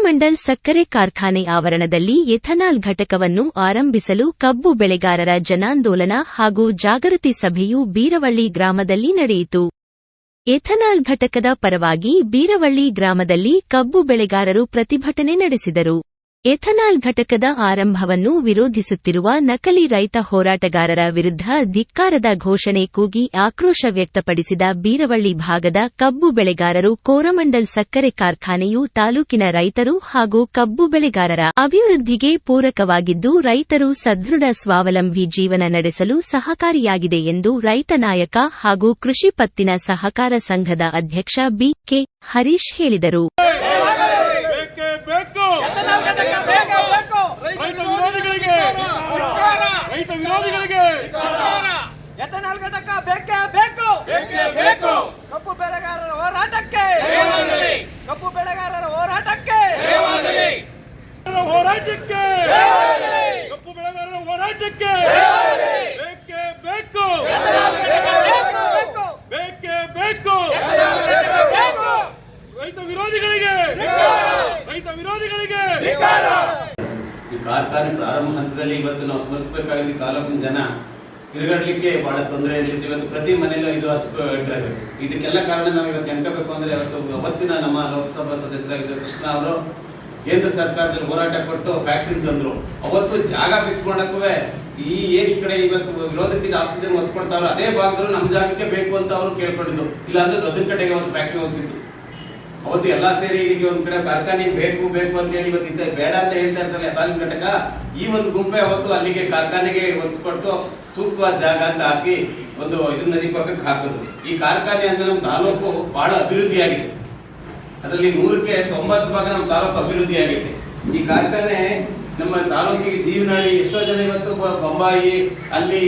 ಕೋರಮಂಡಲ್ ಸಕ್ಕರೆ ಕಾರ್ಖಾನೆ ಆವರಣದಲ್ಲಿ ಎಥನಾಲ್ ಘಟಕವನ್ನು ಆರಂಭಿಸಲು ಕಬ್ಬು ಬೆಳೆಗಾರರ ಜನಾಂದೋಲನ ಹಾಗೂ ಜಾಗೃತಿ ಸಭೆಯು ಬೀರವಳ್ಳಿ ಗ್ರಾಮದಲ್ಲಿ ನಡೆಯಿತು. ಎಥನಾಲ್ ಘಟಕದ ಪರವಾಗಿ ಬೀರವಳ್ಳಿ ಗ್ರಾಮದಲ್ಲಿ ಕಬ್ಬು ಬೆಳೆಗಾರರು ಪ್ರತಿಭಟನೆ ನಡೆಸಿದರು. ಎಥನಾಲ್ ಘಟಕದ ಆರಂಭವನ್ನು ವಿರೋಧಿಸುತ್ತಿರುವ ನಕಲಿ ರೈತ ಹೋರಾಟಗಾರರ ವಿರುದ್ಧ ಧಿಕ್ಕಾರದ ಘೋಷಣೆ ಕೂಗಿ ಆಕ್ರೋಶ ವ್ಯಕ್ತಪಡಿಸಿದ ಬೀರವಳ್ಳಿ ಭಾಗದ ಕಬ್ಬು ಬೆಳೆಗಾರರು ಕೋರಮಂಡಲ್ ಸಕ್ಕರೆ ಕಾರ್ಖಾನೆಯು ತಾಲೂಕಿನ ರೈತರು ಹಾಗೂ ಕಬ್ಬು ಬೆಳೆಗಾರರ ಅಭಿವೃದ್ಧಿಗೆ ಪೂರಕವಾಗಿದ್ದು, ರೈತರು ಸದೃಢ ಸ್ವಾವಲಂಬಿ ಜೀವನ ನಡೆಸಲು ಸಹಕಾರಿಯಾಗಿದೆ ಎಂದು ರೈತ ನಾಯಕ ಹಾಗೂ ಕೃಷಿ ಪತ್ತಿನ ಸಹಕಾರ ಸಂಘದ ಅಧ್ಯಕ್ಷ ಬಿ ಕೆ ಹರೀಶ್ ಹೇಳಿದರು. ರೈತ ವಿರೋಧಿಗಳಿಗೆ ರೈತ ವಿರೋಧಿಗಳಿಗೆ ಎಥನಾಲ್ ಘಟಕ ಬೇಕೇ ಬೇಕು. ಬೇಕೇ ಬೇಕು. ಕಬ್ಬು ಬೆಳೆಗಾರರ ಹೋರಾಟಕ್ಕೆ. ಕಬ್ಬು ಬೆಳೆಗಾರರ ಹೋರಾಟಕ್ಕೆ. ಹೋರಾಟಕ್ಕೆ. ಕಪ್ಪು ಬೆಳೆಗಾರರ ಹೋರಾಟಕ್ಕೆ. ಬೇಕೇ ಬೇಕು. ಬೇಕು. ಬೇಕೇ ಬೇಕು. ರೈತ ವಿರೋಧಿಗಳಿಗೆ! ರೈತ ವಿರೋಧಿಗಳಿಗೆ! ಈ ಕಾರ್ಖಾನೆ ಪ್ರಾರಂಭ ಹಂತದಲ್ಲಿ ಇವತ್ತು ನಾವು ಸ್ಮರಿಸಬೇಕಾಗಿದೆ ತಾಲೂಕಿನ ಜನ ತಿರುಗಾಡ್ಲಿಕ್ಕೆ ಬಹಳ ತೊಂದರೆ ಇರ್ತಿತ್ತು ಇವತ್ತು ಪ್ರತಿ ಮನೆಯಲ್ಲೂ ಐದು ಹಸು ಇಟ್ಟಿರಬೇಕು. ಇದಕ್ಕೆಲ್ಲ ಕಾರಣ ನಾವು ಇವತ್ತು ನೆನಪಬೇಕು ಅಂದ್ರೆ ಅವತ್ತು ಅವತ್ತಿನ ನಮ್ಮ ಲೋಕಸಭಾ ಸದಸ್ಯರಾಗಿದ್ದ ಕೃಷ್ಣ ಅವರು ಕೇಂದ್ರ ಸರ್ಕಾರದಲ್ಲಿ ಹೋರಾಟ ಕೊಟ್ಟು ಫ್ಯಾಕ್ಟ್ರಿ ತಂದ್ರು. ಅವತ್ತು ಜಾಗ ಫಿಕ್ಸ್ ಮಾಡೋಕ್ಕೂ ಈ ಏನ್ ಈ ಕಡೆ ಇವತ್ತು ವಿರೋಧಕ್ಕೆ ಜಾಸ್ತಿ ಜನ ಒತ್ತು ಕೊಡ್ತಾರೋ ಅದೇ ಭಾಗದಲ್ಲೂ ನಮ್ಮ ಜಾಗಕ್ಕೆ ಬೇಕು ಅಂತ ಅವರು ಕೇಳ್ಕೊಂಡಿದ್ದು. ಇಲ್ಲಾಂದ್ರೆ ಅದ್ರ ಕಡೆಗೆ ಒಂದು ಫ್ಯಾಕ್ಟ್ರಿ ಹೋಗ್ತಿತ್ತು. ಅವತ್ತು ಎಲ್ಲ ಸೇರಿ ಇಲ್ಲಿಗೆ ಒಂದ್ ಕಡೆ ಕಾರ್ಖಾನೆ ಬೇಕು ಬೇಕು ಅಂತ ಹೇಳಿ ಇವತ್ತಿದ್ದೆ ಬೇಡ ಅಂತ ಹೇಳ್ತಾ ಇರ್ತಾರೆ ತಾಲೂಕು ಘಟಕ, ಈ ಒಂದು ಗುಂಪೆ ಅವತ್ತು ಅಲ್ಲಿಗೆ ಕಾರ್ಖಾನೆಗೆ ಒತ್ತು ಕೊಟ್ಟು ಸೂಕ್ತವಾದ ಜಾಗ ಅಂತ ಹಾಕಿ ಒಂದು ಇದನ್ನ ನದಿ ಪಕ್ಕಕ್ಕೆ ಹಾಕಿದ್ರು ಈ ಕಾರ್ಖಾನೆ ಅಂದ್ರೆ ನಮ್ಮ ತಾಲೂಕು ಬಹಳ ಅಭಿವೃದ್ಧಿಯಾಗಿದೆ. ಅದರಲ್ಲಿ ನೂರಕ್ಕೆ ತೊಂಬತ್ತು ಭಾಗ ನಮ್ಮ ತಾಲೂಕು ಅಭಿವೃದ್ಧಿ ಆಗಿದೆ ಈ ಕಾರ್ಖಾನೆ ನಮ್ಮ ತಾಲೂಕಿಗೆ ಜೀವನಾಡಿ ಎಷ್ಟೋ ಜನ ಇವತ್ತು ಬೊಂಬಾಯಿ, ಅಲ್ಲಿ,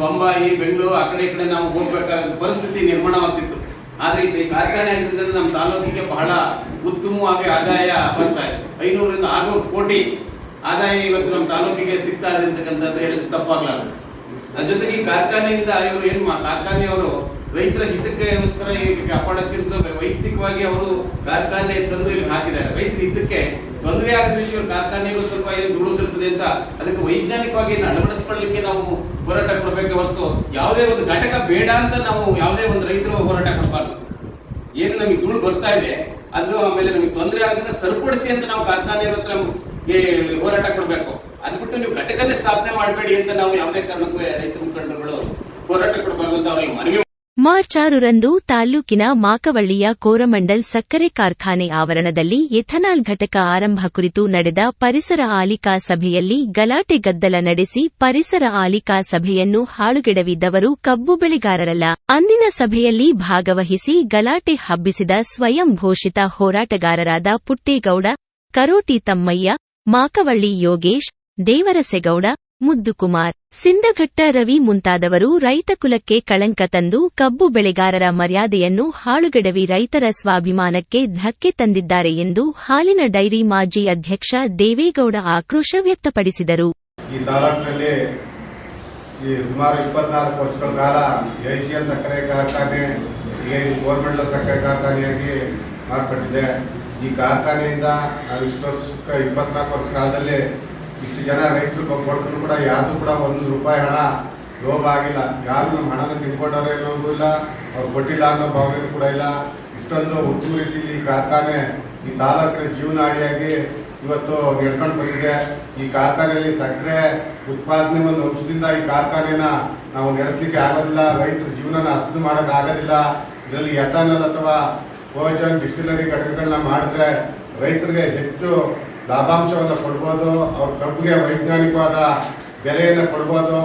ಬೊಂಬಾಯಿ, ಬೆಂಗಳೂರು ಆ ಕಡೆ ಈ ಕಡೆ ನಾವು ಹೋಗ್ಬೇಕಾದ ಪರಿಸ್ಥಿತಿ ನಿರ್ಮಾಣವಾಗ್ತಿತ್ತು. ಆದ್ರೆ ಇದು ಕಾರ್ಖಾನೆ ಆಗಿರೋದ್ರಿಂದ ನಮ್ಮ ತಾಲೂಕಿಗೆ ಬಹಳ ಉತ್ತಮವಾಗಿ ಆದಾಯ ಬರ್ತಾ ಇದೆ. ಐನೂರಿಂದ ಆರ್ನೂರು ಕೋಟಿ ಆದಾಯ ಇವತ್ತು ನಮ್ಮ ತಾಲೂಕಿಗೆ ಸಿಗ್ತಾ ಇದೆ ಅಂತಕ್ಕಂಥದ್ದು ಹೇಳಿದ್ರೆ ತಪ್ಪಾಗ್ಲಾರ್ದು. ಅದ್ರ ಜೊತೆಗೆ ಕಾರ್ಖಾನೆಯಿಂದ ಇವರು ಏನು ಕಾರ್ಖಾನೆಯವರು ರೈತರ ಹಿತಕ್ಕೋಸ್ಕರ ಈಗ ಕಾಪಾಡೋದಕ್ಕಿಂತ ವೈಯಕ್ತಿಕವಾಗಿ ಅವರು ಕಾರ್ಖಾನೆ ತಂದು ಇಲ್ಲಿ ಹಾಕಿದ್ದಾರೆ. ರೈತರ ಹಿತಕ್ಕೆ ತೊಂದರೆ ಆಗದ ರೀತಿ ಅವ್ರ ಸ್ವಲ್ಪ ಏನು ದುಡಿದಿರ್ತದೆ ಅಂತ ಅದಕ್ಕೆ ವೈಜ್ಞಾನಿಕವಾಗಿ ಅಳವಡಿಸ್ಕೊಳ್ಳಿಕ್ಕೆ ನಾವು ಹೋರಾಟ ಕೊಡಬೇಕೆ ಹೊರತು ಯಾವುದೇ ಒಂದು ಘಟಕ ಬೇಡ ಅಂತ ನಾವು ಯಾವುದೇ ಒಂದು ರೈತರು ಹೋರಾಟ ಕೊಡಬಾರ್ದು. ಏನು ನಮಗೆ ದುಡ್ಡು ಬರ್ತಾ ಇದೆ, ಅದು ಆಮೇಲೆ ನಮಗೆ ತೊಂದರೆ ಆಗೋದನ್ನ ಸರಿಪಡಿಸಿ ಅಂತ ನಾವು ಕಾರ್ಖಾನೆ ಹತ್ರ ಹೋರಾಟ ಕೊಡಬೇಕು. ಅದು ಬಿಟ್ಟು ನೀವು ಘಟಕನೇ ಸ್ಥಾಪನೆ ಮಾಡಬೇಡಿ ಅಂತ ನಾವು ಯಾವುದೇ ಕಾರಣಕ್ಕೂ ರೈತ ಮುಖಂಡರುಗಳು ಹೋರಾಟ ಕೊಡಬಾರ್ದು ಅಂತ ಅವ್ರಿಗೆ ಮನವಿ ಮಾರ್ಚ್ ಆರರಂದು ತಾಲ್ಲೂಕಿನ ಮಾಕವಳ್ಳಿಯ ಕೋರಮಂಡಲ್ ಸಕ್ಕರೆ ಕಾರ್ಖಾನೆ ಆವರಣದಲ್ಲಿ ಎಥನಾಲ್ ಘಟಕ ಆರಂಭ ಕುರಿತು ನಡೆದ ಪರಿಸರ ಆಲಿಕಾ ಸಭೆಯಲ್ಲಿ ಗಲಾಟೆ ಗದ್ದಲ ನಡೆಸಿ ಪರಿಸರ ಆಲಿಕಾ ಸಭೆಯನ್ನು ಹಾಳುಗೆಡವಿದ್ದವರು ಕಬ್ಬು ಬೆಳೆಗಾರರಲ್ಲ. ಅಂದಿನ ಸಭೆಯಲ್ಲಿ ಭಾಗವಹಿಸಿ ಗಲಾಟೆ ಹಬ್ಬಿಸಿದ ಸ್ವಯಂ ಘೋಷಿತ ಹೋರಾಟಗಾರರಾದ ಪುಟ್ಟೇಗೌಡ, ಕರೋಟಿ ತಮ್ಮಯ್ಯ, ಮಾಕವಳ್ಳಿ ಯೋಗೇಶ್, ದೇವರಸೆಗೌಡ ಮುದ್ದುಕುಮಾರ್. ಸಿಂದಘಟ್ಟ ರವಿ ಮುಂತಾದವರು ರೈತ ಕುಲಕ್ಕೆ ಕಳಂಕ ತಂದು ಕಬ್ಬು ಬೆಳೆಗಾರರ ಮರ್ಯಾದೆಯನ್ನು ಹಾಳುಗೆಡವಿ ರೈತರ ಸ್ವಾಭಿಮಾನಕ್ಕೆ ಧಕ್ಕೆ ತಂದಿದ್ದಾರೆ ಎಂದು ಹಾಲಿನ ಡೈರಿ ಮಾಜಿ ಅಧ್ಯಕ್ಷ ದೇವೇಗೌಡ ಆಕ್ರೋಶ ವ್ಯಕ್ತಪಡಿಸಿದರು. ಈ ತಾಲೂಕಿನಲ್ಲಿ ಈ ಸುಮಾರು ಇಪ್ಪತ್ನಾಲ್ಕು ವರ್ಷಗಳ ಕಾಲ ಏಷಿಯನ್ ಸಕ್ಕರೆ ಕಾರ್ಖಾನೆ ಗೋರ್ಮೆಂಟ್ ಸಕ್ಕರೆ ಕಾರ್ಖಾನೆಯಾಗಿ ಮಾರ್ಪಟ್ಟಿದೆ. ಈ ಕಾರ್ಖಾನೆಯಿಂದ ಇಪ್ಪತ್ನಾಲ್ಕು ವರ್ಷ ಕಾಲದಲ್ಲಿ ಇಷ್ಟು ಜನ ರೈತರು ಕೊಟ್ಟರು ಕೂಡ ಯಾರು ಕೂಡ ಒಂದು ರೂಪಾಯಿ ಹಣ ಲೋಭ ಆಗಿಲ್ಲ. ಯಾರು ನಮ್ಮ ಹಣನ ತಿನ್ಕೊಂಡವ್ರೆ ಅನ್ನೋದು ಇಲ್ಲ, ಅವ್ರು ಕೊಟ್ಟಿಲ್ಲ ಅನ್ನೋ ಭಾವನೆ ಕೂಡ ಇಲ್ಲ. ಇಷ್ಟೊಂದು ಉತ್ತಮ ರೀತಿಯಲ್ಲಿ ಈ ಕಾರ್ಖಾನೆ, ಈ ತಾಲೂಕಿನ ಜೀವನಾಡಿಯಾಗಿ ಇವತ್ತು ನಡ್ಕೊಂಡು ಬಂದಿದೆ. ಈ ಕಾರ್ಖಾನೆಯಲ್ಲಿ ಸಕ್ಕರೆ ಉತ್ಪಾದನೆ ಒಂದು ಅಂಶದಿಂದ ಈ ಕಾರ್ಖಾನೆನ ನಾವು ನಡೆಸಲಿಕ್ಕೆ ಆಗೋದಿಲ್ಲ. ರೈತರ ಜೀವನನ ಅಸ್ತು ಆಗೋದಿಲ್ಲ. ಇದರಲ್ಲಿ ಎಥಾನಲ್ ಅಥವಾ ಕೋಜನ್ ಡಿಸ್ಟಿಲರಿ ಘಟಕಗಳನ್ನ ಮಾಡಿದ್ರೆ ರೈತರಿಗೆ ಹೆಚ್ಚು ಲಾಭಾಂಶವನ್ನು ಕೊಡ್ಬೋದು, ಅವ್ರ ಕಬ್ಬಿಗೆ ವೈಜ್ಞಾನಿಕವಾದ ಬೆಲೆಯನ್ನು ಕೊಡ್ಬೋದು.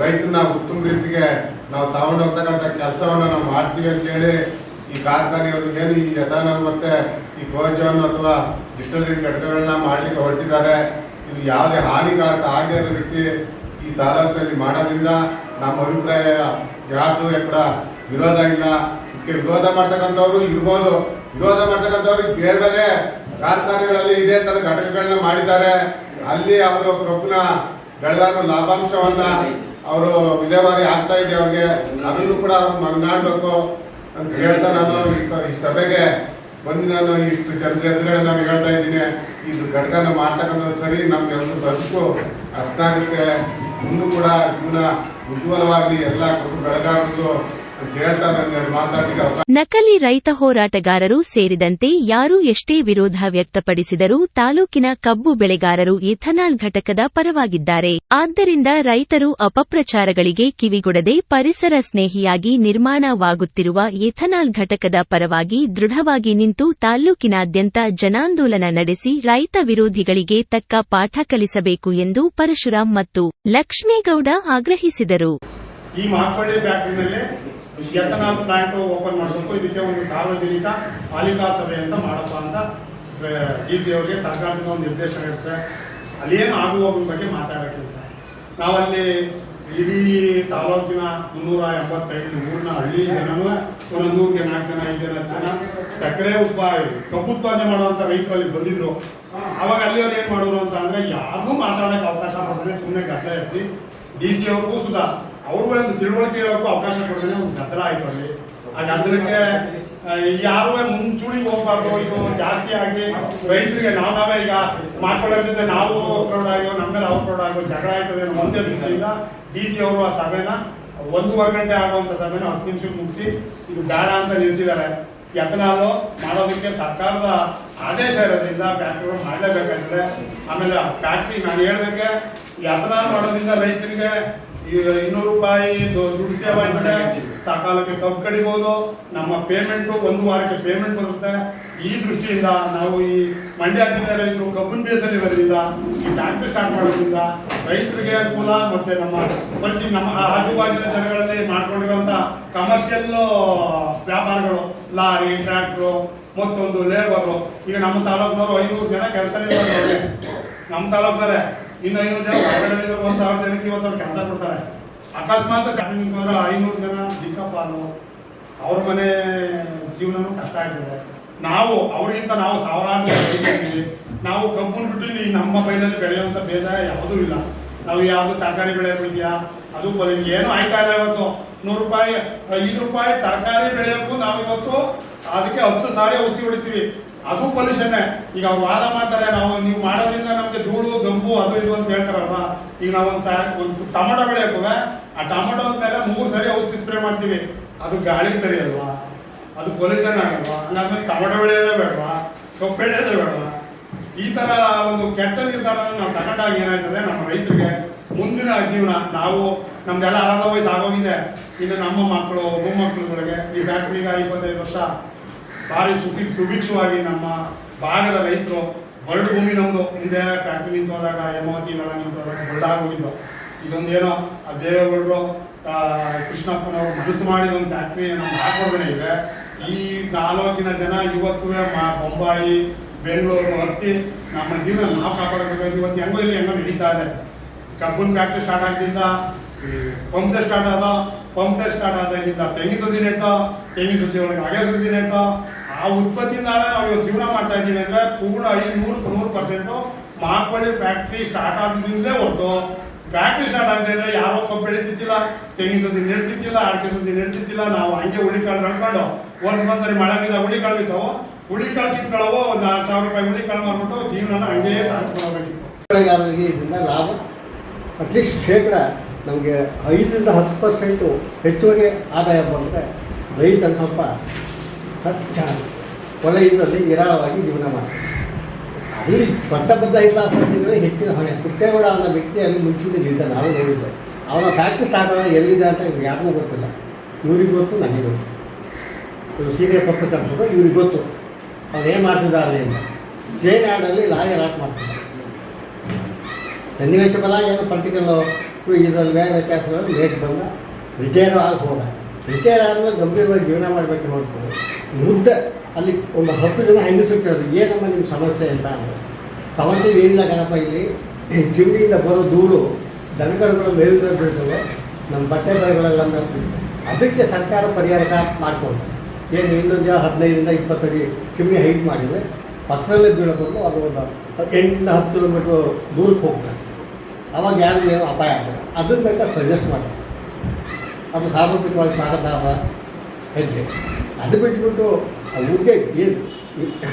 ರೈತನ ಉತ್ತಮ ರೀತಿಗೆ ನಾವು ತಗೊಂಡೋಗ್ತಕ್ಕಂಥ ಕೆಲಸವನ್ನು ನಾವು ಮಾಡ್ತೀವಿ ಅಂತೇಳಿ ಈ ಕಾರ್ಖಾನೆಯವರು ಏನು ಈ ಎಥಾನಲ್ ಮತ್ತೆ ಈ ಕೋಜನ್ ಅಥವಾ ಡಿಸ್ಟಲರಿ ಘಟಕಗಳನ್ನ ಮಾಡಲಿಕ್ಕೆ ಹೊರಟಿದ್ದಾರೆ. ಇದು ಯಾವುದೇ ಹಾನಿಕಾರಕ ಆಗದೇ ಇರೋ ರೀತಿ ಈ ತಾಲೂಕಿನಲ್ಲಿ ಮಾಡೋದ್ರಿಂದ ನಮ್ಮ ಅಭಿಪ್ರಾಯ ಯಾರ್ದು ಕೂಡ ವಿರೋಧ ಇಲ್ಲ. ಇದಕ್ಕೆ ವಿರೋಧ ಮಾಡ್ತಕ್ಕಂಥವ್ರು ಇರ್ಬೋದು. ವಿರೋಧ ಮಾಡ್ತಕ್ಕಂಥವ್ರಿಗೆ ಬೇರೆ ಬೇರೆ ಕಾರ್ಖಾನೆಗಳಲ್ಲಿ ಇದೇ ತರ ಘಟಕಗಳನ್ನ ಮಾಡಿದ್ದಾರೆ. ಅಲ್ಲಿ ಅವರು ಕಬ್ಬಿನ ಬೆಳೆದಾರ ಲಾಭಾಂಶವನ್ನ ಅವರು ವಿಲೇವಾರಿ ಆಗ್ತಾ ಇದೆ ಅವ್ರಿಗೆ. ಅದನ್ನು ಕೂಡ ಅವ್ರು ಮನಗಾಡ್ಬೇಕು ಅಂತ ಹೇಳ್ತಾ ನಾನು ಈ ಸಭೆಗೆ ಬಂದು ನಾನು ಇಷ್ಟು ಜನರ ಎದುರುಗಡೆ ನಾನು ಹೇಳ್ತಾ ಇದ್ದೀನಿ. ಇದು ಘಟಕನ ಮಾಡ್ತಕ್ಕಂಥದ್ದು ಸರಿ ನಮ್ಗೆಲ್ಲರೂ ಬದುಕು ಅಷ್ಟಾಗುತ್ತೆ ಮುಂದೂ ಕೂಡ ಜೀವನ ಉಜ್ವಲವಾಗಿ ಎಲ್ಲ ಕಬ್ಬು ಬೆಳೆಗಾರರು ನಕಲಿ ರೈತ ಹೋರಾಟಗಾರರು ಸೇರಿದಂತೆ ಯಾರು ಎಷ್ಟೇ ವಿರೋಧ ವ್ಯಕ್ತಪಡಿಸಿದರೂ ತಾಲೂಕಿನ ಕಬ್ಬು ಬೆಳೆಗಾರರು ಇಥನಾಲ್ ಘಟಕದ ಪರವಾಗಿದ್ದಾರೆ. ಆದ್ದರಿಂದ ರೈತರು ಅಪಪ್ರಚಾರಗಳಿಗೆ ಕಿವಿಗೊಡದೆ ಪರಿಸರ ಸ್ನೇಹಿಯಾಗಿ ನಿರ್ಮಾಣವಾಗುತ್ತಿರುವ ಇಥನಾಲ್ ಘಟಕದ ಪರವಾಗಿ ದೃಢವಾಗಿ ನಿಂತು ತಾಲೂಕಿನಾದ್ಯಂತ ಜನಾಂದೋಲನ ನಡೆಸಿ ರೈತ ವಿರೋಧಿಗಳಿಗೆ ತಕ್ಕ ಪಾಠ ಕಲಿಸಬೇಕು ಎಂದು ಪರಶುರಾಮ್ ಮತ್ತು ಲಕ್ಷ್ಮೇಗೌಡ ಆಗ್ರಹಿಸಿದರು. ಎಥನಾಲ್ ಪ್ಲಾಂಟ್ ಓಪನ್ ಮಾಡಬೇಕು ಇದಕ್ಕೆ ಒಂದು ಸಾರ್ವಜನಿಕ ಪಾಲಿಕಾ ಸಭೆ ಅಂತ ಮಾಡಪ್ಪ ಅಂತ ಡಿ ಸಿ ಅವರಿಗೆ ಸರ್ಕಾರದಿಂದ ಒಂದು ನಿರ್ದೇಶನ ಇರುತ್ತೆ. ಅಲ್ಲೇನು ಆಗುವ ಬಗ್ಗೆ ಮಾತಾಡೋಕ್ಕಿಂತ ನಾವಲ್ಲಿ ಇಡೀ ತಾಲೂಕಿನ ಮುನ್ನೂರ ಎಂಬತ್ತೈದು ಊರಿನ ಹಳ್ಳಿ ಜನನು ಒಂದು ನೂರಿಗೆ ನಾಲ್ಕು ಜನ, ಐದು ಜನ ಜನ ಸಕ್ಕರೆ ಉತ್ಪಾದನೆ ಕಬ್ಬು ಉತ್ಪಾದನೆ ಮಾಡುವಂಥ ರೈತರು ಅಲ್ಲಿ ಬಂದಿದ್ರು. ಅವಾಗ ಅಲ್ಲಿಯವ್ರು ಏನು ಮಾಡೋರು ಅಂತ ಅಂದರೆ ಯಾರಿಗೂ ಮಾತಾಡೋಕ್ಕೆ ಅವಕಾಶ ಮಾಡಿದ್ರೆ ಸುಮ್ಮನೆ ಗದ್ದಲ ಎಬ್ಸಿ ಡಿ ಸಿ ಅವ್ರಿಗೂ ಸುಧಾ. ಅವರು ಒಂದು ತಿಳುವಳಿಕೆ ಹೇಳೋಕ್ಕೂ ಅವಕಾಶ ಕೊಡ್ತೀನಿ ಒಂದು ಗದ್ದಲ ಆಯ್ತು ಅಲ್ಲಿ. ಆ ಗದ್ದಲಕ್ಕೆ ಯಾರು ಮುಂಚೂಣಿಗೆ ಹೋಗ್ಬಾರ್ದು, ಇದು ಜಾಸ್ತಿ ಆಗಿ ರೈತರಿಗೆ ನಾವು ನಾವೇ ಈಗ ಮಾಡ್ಕೊಳ್ಳೋದ್ರ ಜೊತೆ ನಾವು ಪ್ರೌಢ ಆಗೋ ನಮ್ಮ ಮೇಲೆ ಅವ್ರು ಕ್ರೌಡ್ ಆಗೋ ಜಗಳ ಆಯ್ತದೆ ಒಂದೇ ದೃಷ್ಟಿಯಿಂದ ಡಿ ಸಿ ಅವರು ಆ ಸಭೆನ ಒಂದೂವರೆ ಗಂಟೆ ಆಗುವಂಥ ಸಭೆನ ಹತ್ತು ನಿಮಿಷಕ್ಕೆ ಮುಗಿಸಿ ಇದು ಬೇಡ ಅಂತ ನಿಲ್ಲಿಸಿದ್ದಾರೆ ಎಥನಾಲು ಮಾಡೋದಕ್ಕೆ ಸರ್ಕಾರದ ಆದೇಶ ಇರೋದ್ರಿಂದ ಫ್ಯಾಕ್ಟ್ರಿಗಳು ಮಾಡಲೇಬೇಕಾಗಿದೆ ಆಮೇಲೆ ಫ್ಯಾಕ್ಟ್ರಿ ನಾನು ಹೇಳ್ದಂಗೆ ಎಥನಾಲ್ ಮಾಡೋದ್ರಿಂದ ರೈತನಿಗೆ ಈಗ ಇನ್ನೂರು ರೂಪಾಯಿ ದುಡ್ಡು ಸೇವ್ ಸಕಾಲಕ್ಕೆ ಕಬ್ಬು ಕಡಿಬೋದು. ನಮ್ಮ ಪೇಮೆಂಟು ಒಂದು ವಾರಕ್ಕೆ ಪೇಮೆಂಟ್ ಬರುತ್ತೆ. ಈ ದೃಷ್ಟಿಯಿಂದ ನಾವು ಈ ಮಂಡ್ಯ ಜಿಲ್ಲೆ ರೈತರು ಕಬ್ಬನ್ ಬೇಸಲ್ಲಿ ಇರೋದ್ರಿಂದ, ಈ ಫ್ಯಾಕ್ಟ್ರಿ ಸ್ಟಾರ್ಟ್ ಮಾಡೋದ್ರಿಂದ ರೈತರಿಗೆ ಅನುಕೂಲ ಮತ್ತೆ ನಮ್ಮ ಪರಿಸ್ಥಿತಿ ನಮ್ಮ ಆಜುಬಾಜಿನ ಜನಗಳಲ್ಲಿ ಮಾಡ್ಕೊಂಡಿರುವಂತ ಕಮರ್ಷಿಯಲ್ ವ್ಯಾಪಾರಗಳು, ಲಾರಿ ಟ್ರ್ಯಾಕ್ಟ್ರು ಮತ್ತೊಂದು ಲೇಬರು ಈಗ ನಮ್ಮ ತಾಲೂಕಿನವರು ಐನೂರು ಜನ ಕೆಲಸ ನಮ್ಮ ತಾಲೂಕ್ತಾರೆ ಇನ್ನು ಐನೂರು ಜನ ಹೊರಗಡೆ ಒಂದು ಸಾವಿರ ಜನಕ್ಕೆ ಇವತ್ತು ಅವ್ರು ಕೆಲಸ ಕೊಡ್ತಾರೆ. ಅಕಸ್ಮಾತ್ ಸ್ಟಾರ್ಟಿಂಗ್ ಹೋದ್ರೆ ಐನೂರು ಜನ ದಿಕ್ಕಪಾಲು ಅವ್ರ ಮನೆ ಜೀವನನೂ ಕಷ್ಟ ಆಗಿದೆ. ನಾವು, ಅವ್ರಿಗಿಂತ ನಾವು ಸಾವಿರಾರು ಜನ. ನಾವು ಕಬ್ಬನ್ನು ಬಿಟ್ಟು ನಮ್ಮ ಬೈಲಲ್ಲಿ ಬೆಳೆಯುವಂಥ ಬೇಸಾಯ ಯಾವುದೂ ಇಲ್ಲ. ನಾವು ಯಾವುದು ತರಕಾರಿ ಬೆಳೆಯೋದಿದೆಯಾ ಅದು ಬರೀ ಏನೂ ಆಯ್ತಾ ಇಲ್ಲ ಇವತ್ತು. ನೂರು ರೂಪಾಯಿ, ಐದು ರೂಪಾಯಿ ತರಕಾರಿ ಬೆಳೆಯೋಕ್ಕೂ ನಾವು ಇವತ್ತು ಅದಕ್ಕೆ ಹತ್ತು ಸಾರಿ ಔಷಧಿ ಹೊಡಿತೀವಿ. ಅದು ಪೊಲ್ಯೂಷನ್ ಈಗ ಅವ್ರು ವಾದ ಮಾಡ್ತಾರೆ, ನಾವು ನೀವು ಮಾಡೋದ್ರಿಂದ ನಮಗೆ ಧೂಳು, ಗಂಬು ಅದು ಇದು ಅಂತ ಹೇಳ್ತಾರಲ್ವ? ಈಗ ನಾವು ಒಂದು ಸಾ, ಒಂದು ಟೊಮೊಟೊ ಬೆಳೆಯೋಕ್ಕೂ ಆ ಟೊಮೊಟೊ ಮೇಲೆ ಮೂರು ಸರಿ ಔಷಧಿ ಸ್ಪ್ರೇ ಮಾಡ್ತೀವಿ. ಅದು ಗಾಳಿ ತರಿಯಲ್ವಾ? ಅದು ಪೊಲ್ಯೂಷನ್ ಆಗಲ್ವಾ? ಹಂಗಾದ್ಮೇಲೆ ಟೊಮೊಟೊ ಬೆಳೆಯೋದೇ ಬೇಡವಾ? ಕಬ್ಬು ಬೆಳೆಯೋದೇ ಬೇಡವಾ? ಈ ತರ ಒಂದು ಕೆಟ್ಟ ನಿರ್ಧಾರವನ್ನು ನಾವು ತಗೊಂಡಾಗ ಏನಾಯ್ತದೆ? ನಮ್ಮ ರೈತರಿಗೆ ಮುಂದಿನ ಜೀವನ, ನಾವು ನಮ್ದೆಲ್ಲ ಅರ್ಧ ವಯಸ್ಸು ಆಗೋಗಿದೆ ಇನ್ನು ನಮ್ಮ ಮಕ್ಕಳು, ಮೊಮ್ಮಕ್ಕಳುಗಳಿಗೆ ಈ ಫ್ಯಾಕ್ಟ್ರಿಗೆ ಇಪ್ಪತ್ತೈದು ವರ್ಷ ಭಾರಿ ಸುಖಿ ಸುಭಿಕ್ಷವಾಗಿ ನಮ್ಮ ಭಾಗದ ರೈತರು ಬರಡು ಭೂಮಿ ನಮ್ಮದು ಹಿಂದೆ ಫ್ಯಾಕ್ಟ್ರಿ ನಿಂತೋದಾಗ, ಹೇಮಾವತಿ ಇವೆಲ್ಲ ನಿಂತೋದಾಗ ಬರಡಾಗೋಗಿದ್ದು ಇದೊಂದೇನೋ ಆ ದೇವೇಗೌಡರು ಕೃಷ್ಣಪ್ಪನವರು ಮನಸ್ಸು ಮಾಡಿದ ಒಂದು ಫ್ಯಾಕ್ಟ್ರಿ ನಮ್ಮ ಹಾಕೋದೇ ಇದೆ ಈ ತಾಲೂಕಿನ ಜನ ಇವತ್ತು ಬೊಂಬಾಯಿ, ಬೆಂಗಳೂರು ಹತ್ತಿ ನಮ್ಮ ಜೀವನ ನಾವು ಕಾಪಾಡಬೇಕಾಗಿ ಇವತ್ತು ಹೆಂಗೋ ಇಲ್ಲಿ ಹೆಂಗೋ ನಡೀತಾ ಇದೆ. ಕಬ್ಬನ್ ಫ್ಯಾಕ್ಟ್ರಿ ಸ್ಟಾರ್ಟ್ ಆಗಿದ್ದ ಪಂಪ್ ಸೆಟ್ ಸ್ಟಾರ್ಟ್ ಆದ ಪಂಪ್ ಸೆಟ್ ಸ್ಟಾರ್ಟ್ ಆದಾಗಿಂದ ತೆಂಗಿನ ಸಸಿ ನೆಟ್ಟು ತೆಂಗಿನ ಸಸಿ ಒಳಗೆ ಅಗೆ ಸಸಿ ನೆಟ್ಟು ಆ ಉತ್ಪತ್ತಿಯಿಂದ ನಾವು ಇವತ್ತು ಜೀವನ ಮಾಡ್ತಾ ಇದ್ದೀವಿ ಅಂದ್ರೆ ಪೂರ್ಣ ಐನೂರು ನೂರು ಪರ್ಸೆಂಟು ಮಾರ್ಕೊಳ್ಳಿ ಫ್ಯಾಕ್ಟ್ರಿ ಸ್ಟಾರ್ಟ್ ಆಗಿದ್ದಿಂದಲೇ ಹೊರತು. ಫ್ಯಾಕ್ಟ್ರಿ ಸ್ಟಾರ್ಟ್ ಆಗದೆ ಇದ್ರೆ ಯಾರೋ ಕಬ್ಬು ಬೆಳೀತಿದ್ದಿಲ್ಲ ತೆಂಗಿನ ಸಸಿ ನೆಡ್ತಿದ್ದಿಲ್ಲ ಅಡಿಕೆ ಸಸಿ ನೆಡ್ತಿದ್ದಿಲ್ಲ ನಾವು ಹಂಗೆ ಹುಳಿ ಕಾಳು ಕಳ್ಕೊಂಡು ವರ್ಷ ಬಂದರೆ ಮಳೆ ಬಿದ್ದ ಹುಳಿ ಕಾಳು ಬಿದ್ದಾವು. ಹುಳಿ ಕಾಳು ಕಿತ್ಕೊಳ್ಳೋ ಒಂದು ಆರು ಸಾವಿರ ರೂಪಾಯಿ ಹುಳಿ ಕಾಳು ಮಾರ್ಬಿಟ್ಟು ಜೀವನ ಹಂಗೆ ಸಾಧಿಸ್ಕೊಳ್ಬೇಕಿತ್ತು ಬೆಳೆಗಾರರಿಗೆ ಇದರಿಂದ ಲಾಭ ಅಟ್ಲೀಸ್ಟ್ ಶೇಕಡ ನಮಗೆ ಐದರಿಂದ ಹತ್ತು ಪರ್ಸೆಂಟು ಹೆಚ್ಚುವರಿ ಆದಾಯ ಬಂದರೆ ರೈತರು ಸ್ವಲ್ಪ ಹೊಲ ಇದರಲ್ಲಿ ನಿರಾಳವಾಗಿ ಜೀವನ ಮಾಡ್ತಾರೆ. ಅಲ್ಲಿ ಪಟ್ಟಬದ್ಧ ಹಿತಾಸಕ್ತಿಗಳೇ ಹೆಚ್ಚಿನ ಹೊಣೆ. ಕುಟ್ಟೇಗೌಡ ಅನ್ನೋ ವ್ಯಕ್ತಿ ಅಲ್ಲಿ ಮುಂಚೂಣಿಲಿದ್ದ ನಾವು ನೋಡಿದ್ದೆ ಅವನ ಫ್ಯಾಕ್ಟ್ರಿ ಸ್ಟಾರ್ಟ್ ಆದಾಗ ಎಲ್ಲಿದೆ ಅಂತ ಯಾರಿಗೂ ಗೊತ್ತಿಲ್ಲ. ಇವ್ರಿಗೆ ಗೊತ್ತು, ನನಗೆ ಗೊತ್ತು. ಇವರು ಸೀರೆ ಪಕ್ಕ ಇವ್ರಿಗೆ ಗೊತ್ತು. ಅವ್ರು ಏನು ಮಾಡ್ತಿದ್ದ ಅಲ್ಲಿ ಅಂತ ಜೈನ್ ಆಡಲ್ಲಿ ಲಾಯರ್ ಆಟ ಮಾಡ್ತಿದ್ದ ಸನ್ನಿವೇಶ ಬಲ ಏನು ಪರ್ಟಿಕಲ್ ಇದರಲ್ಲಿ ಬೇರೆ ವ್ಯತ್ಯಾಸಗಳು? ಲೇಟ್ ಬಂದ ರಿಟೈರ್ ಆಗಿ ರಿಟೈರ್ ಆದಮೇಲೆ ಗಂಭೀರವಾಗಿ ಜೀವನ ಮಾಡಬೇಕು ನೋಡ್ಕೊಂಡು ಮುದ್ದೆ ಅಲ್ಲಿ ಒಂದು ಹತ್ತು ಜನ ಹೆಂಗಸರು ಕೇಳೋದು ಏನಮ್ಮ ನಿಮ್ಮ ಸಮಸ್ಯೆ ಅಂತ ಅಂದರು. ಸಮಸ್ಯೆ ಏನಿಲ್ಲ ಕಣಪ್ಪ, ಇಲ್ಲಿ ಚಿಮಣಿಯಿಂದ ಬರೋ ದೂರು ದನಕರುಗಳು ಮೇಲಿನ ಬೀಳ್ತವೆ, ನಮ್ಮ ಬಟ್ಟೆ ದರಗಳೆಲ್ಲ ಅದಕ್ಕೆ ಸರ್ಕಾರ ಪರಿಹಾರ ಮಾಡಿಕೊಂಡು, ಏನು ಇನ್ನೊಂದು ಹದಿನೈದರಿಂದ ಇಪ್ಪತ್ತಡಿ ಚಿಮಣಿ ಹೈಟ್ ಮಾಡಿದರೆ ಪಕ್ಕದಲ್ಲೇ ಬೀಳಬೇಕು, ಅದು ಒಂದು ಎಂಟರಿಂದ ಹತ್ತು ಕಿಲೋಮೀಟ್ರ್ ದೂರಕ್ಕೆ ಹೋಗ್ತದೆ ಅವಾಗ ಯಾರಿಗೂ ಏನು ಅಪಾಯ ಆಗಲ್ಲ. ಅದನ್ನ ಬೇಕಾದ್ರೆ ಸಜೆಸ್ಟ್ ಮಾಡಿ. ಅದು ಸಾರ್ವತ್ರಿಕವಾಗಿ ಸ್ವಾಗತಾರ್ಹ ಹೆಜ್ಜೆ. ಅದು ಬಿಟ್ಬಿಟ್ಟು ಊರಿಗೆ ಏನು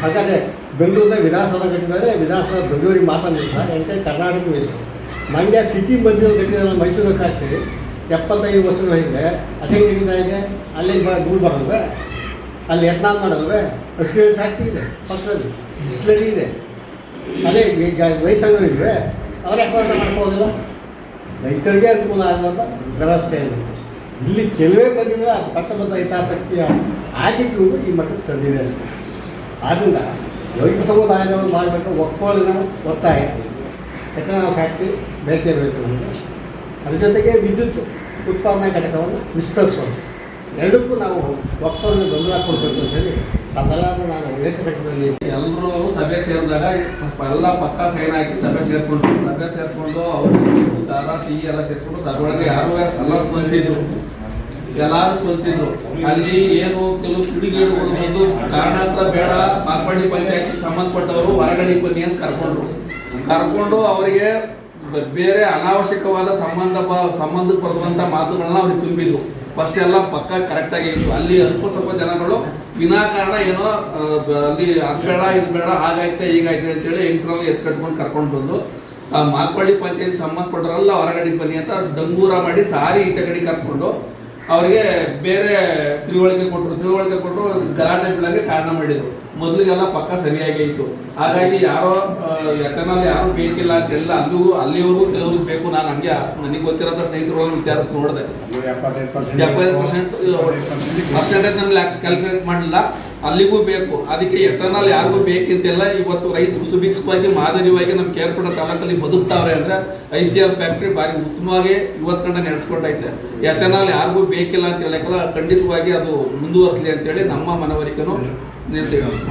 ಹಾಗಾದರೆ ಬೆಂಗಳೂರಿನ ವಿಧಾನಸೌಧ ಕಟ್ಟಿದ್ದಾರೆ, ವಿಧಾನಸೌಧ ಬೆಂಗಳೂರಿಗೆ ಮಾತ್ರ ಮೀಸಲ ಎಂಟೇ ಕರ್ನಾಟಕ ಮೀಸಲು ಮಂಡ್ಯ ಸಿಟಿ ಮಧ್ಯದಲ್ಲಿ ಕಟ್ಟಿದ್ದಾರೆ ಮೈಸೂರು ಫ್ಯಾಕ್ಟ್ರಿ ಎಪ್ಪತ್ತೈದು ವರ್ಷಗಳ ಹಿಂದೆ. ಅದೇ ನಡೀತಾ ಇದೆ ಅಲ್ಲಿ ಧೂಳು ಬರಲ್ವೇ? ಅಲ್ಲಿ ಯತ್ನ ಮಾಡಲ್ವೇ? ಹಸಿರು ಫ್ಯಾಕ್ಟ್ರಿ ಇದೆ, ಪಕ್ಕದಲ್ಲಿ. ಡಿಸ್ಲರಿ ಇದೆ. ಅದೇ ಈಗ ವಯಸ್ಸಂಗ ಇಲ್ವೇ ಅವರೇ ಹೋರಾಟ ಮಾಡ್ಕೋದಿಲ್ಲ ರೈತರಿಗೆ ಅನುಕೂಲ ಆಗುವಂಥ ವ್ಯವಸ್ಥೆಯನ್ನು ಇಲ್ಲಿ ಕೆಲವೇ ಬಂದಿದ್ರೆ ಪಟ್ಟಬದ್ಧ ಹಿತಾಸಕ್ತಿಯ ಆಗಿದ್ದು ಈ ಮಟ್ಟಕ್ಕೆ ತಂದಿದೆ ಅಷ್ಟೇ. ಆದ್ದರಿಂದ ರೈತ ಸಮುದಾಯದವರು ಮಾಡಬೇಕು ಒಕ್ಕೋಳಿನ ಒತ್ತಾಯ. ಹೆಚ್ಚಿನ ಫ್ಯಾಕ್ಟ್ರಿ ಬೇಕೇ ಬೇಕು ನಮಗೆ. ಅದ್ರ ಜೊತೆಗೆ ವಿದ್ಯುತ್ ಉತ್ಪಾದನಾ ಘಟಕವನ್ನು ವಿಸ್ತರಿಸೋದು. ಎರಡಕ್ಕೂ ನಾವು ಒಕ್ಕೋಲಿನ ಬೆಂಬಲ ಕೊಡಬೇಕು ಅಂತೇಳಿ ತಮ್ಮೆಲ್ಲರೂ ನಾನು ಏಕಘಟಕದಲ್ಲಿ ಎಲ್ಲರೂ ಸಭೆ ಸೇರಿದಾಗ ಎಲ್ಲ ಪಕ್ಕ ಸೈನ್ ಹಾಕಿ ಸಭೆ ಸೇರ್ಕೊಂಡು ಸಭೆ ಸೇರಿಕೊಂಡು ಅವರು ಖಾರ ಟೀ ಎಲ್ಲ ಸೇರಿಕೊಂಡು ಅದರೊಳಗೆ ಯಾರು ಎಲ್ಲ ಸ್ಪಂದಿಸಿದ್ರು ಎಲ್ಲಾರು ಸ್ಪಂದಿಸಿದ್ರು. ಅಲ್ಲಿ ಏನು ಕೆಲವು ಕಿಡಿಗೇಡುಗಳು ಕಾರಣ ಅಂತ ಬೇಡ, ಮಾರ್ಪಾಡಿ ಪಂಚಾಯತಿ ಸಂಬಂಧಪಟ್ಟವರು ಹೊರಗಡೆ ಬನ್ನಿ ಅಂತ ಕರ್ಕೊಂಡ್ರು. ಕರ್ಕೊಂಡು ಅವರಿಗೆ ಬೇರೆ ಅನಾವಶ್ಯಕವಾದ ಸಂಬಂಧ ಸಂಬಂಧ ಸಂಬಂಧಕ್ಕೆ ಬರುವಂತ ಮಾತುಗಳನ್ನ ಅವ್ರಿಗೆ ತುಂಬಿದ್ರು. ಫಸ್ಟ್ ಎಲ್ಲ ಪಕ್ಕ ಕರೆಕ್ಟ್ ಆಗಿ ಇತ್ತು. ಅಲ್ಲಿ ಅಲ್ಪ ಸ್ವಲ್ಪ ಜನಗಳು ವಿನಾಕಾರಣ ಏನೋ ಅಲ್ಲಿ ಅದು ಬೇಡ, ಇದು ಬೇಡ ಹಾಗೈತೆ ಹೀಗಾಯ್ತೆ ಅಂತೇಳಿ ಹೆಂಗಸ್ರಲ್ಲಿ ಎತ್ ಕಟ್ಕೊಂಡು ಕರ್ಕೊಂಡು ಬಂದು, ಆ ಪಂಚಾಯತ್ ಸಂಬಂಧಪಟ್ಟರೆಲ್ಲ ಹೊರಗಡೆ ಬನ್ನಿ ಅಂತ ಡಂಗೂರ ಮಾಡಿ ಸಾರಿ ಈಚೆ ಕಡೆ ಕರ್ಕೊಂಡು ಅವರಿಗೆ ಬೇರೆ ತಿಳುವಳಿಕೆ ಕೊಟ್ಟರು ತಿಳುವಳಿಕೆ ಕೊಟ್ಟರು ಗಲಾಟೆ ಬೀಳಕ್ಕೆ ಕಾರಣ ಮಾಡಿದ್ರು. ಮೊದಲಿಗೆಲ್ಲ ಪಕ್ಕ ಸರಿಯಾಗಿ ಇತ್ತು. ಹಾಗಾಗಿ ಯಾರೋ ಯಾಕಂದ್ರೆ ಯಾರು ಬೇಕಿಲ್ಲ ಅಂತ ಹೇಳಿಲ್ಲ ಅಲ್ಲಿಗೂ ಅಲ್ಲಿವರೆಗೂ ಕೆಲವರು ಬೇಕು. ನಾನು ಹಂಗೆ ನನಗೆ ಗೊತ್ತಿರೋಂಥ ಸ್ನೇಹಿತರು ವಿಚಾರಕ್ಕೆ ನೋಡಿದೆ. ಎಪ್ಪತ್ತೈದು ಪರ್ಸೆಂಟ್ ಪರ್ಸೆಂಟೇಜ್ ಕ್ಯಾಲ್ಕುಲೇಟ್ ಮಾಡಲಿಲ್ಲ. ಅಲ್ಲಿಗೂ ಬೇಕು. ಅದಕ್ಕೆ ಎಥನಾಲ್ ಯಾರಿಗೂ ಬೇಕಿಂತೆಲ್ಲ ಇವತ್ತು ರೈತರು ಸುಭಿಕ್ಷವಾಗಿ ಮಾದರಿವಾಗಿ ನಮ್ಮ ಕೇರ್ಪುರ ತಾಲೂಕಲ್ಲಿ ಬದುಕ್ತಾವ್ರೆ ಅಂದ್ರೆ ಐ ಸಿ ಆರ್ ಫ್ಯಾಕ್ಟ್ರಿ ಭಾರಿ ಉತ್ತಮವಾಗಿ ಇವತ್ತು ಕಂಡ ನಡೆಸ್ಕೊಂಡೈತೆ ಎಥನಾಲ್ ಯಾರಿಗೂ ಬೇಕಿಲ್ಲ ಅಂತ ಹೇಳಕ್ಕೆಲ್ಲ ಖಂಡಿತವಾಗಿ ಅದು ಮುಂದುವರಿಸಲಿ ಅಂತೇಳಿ ನಮ್ಮ ಮನವರಿಕೆನು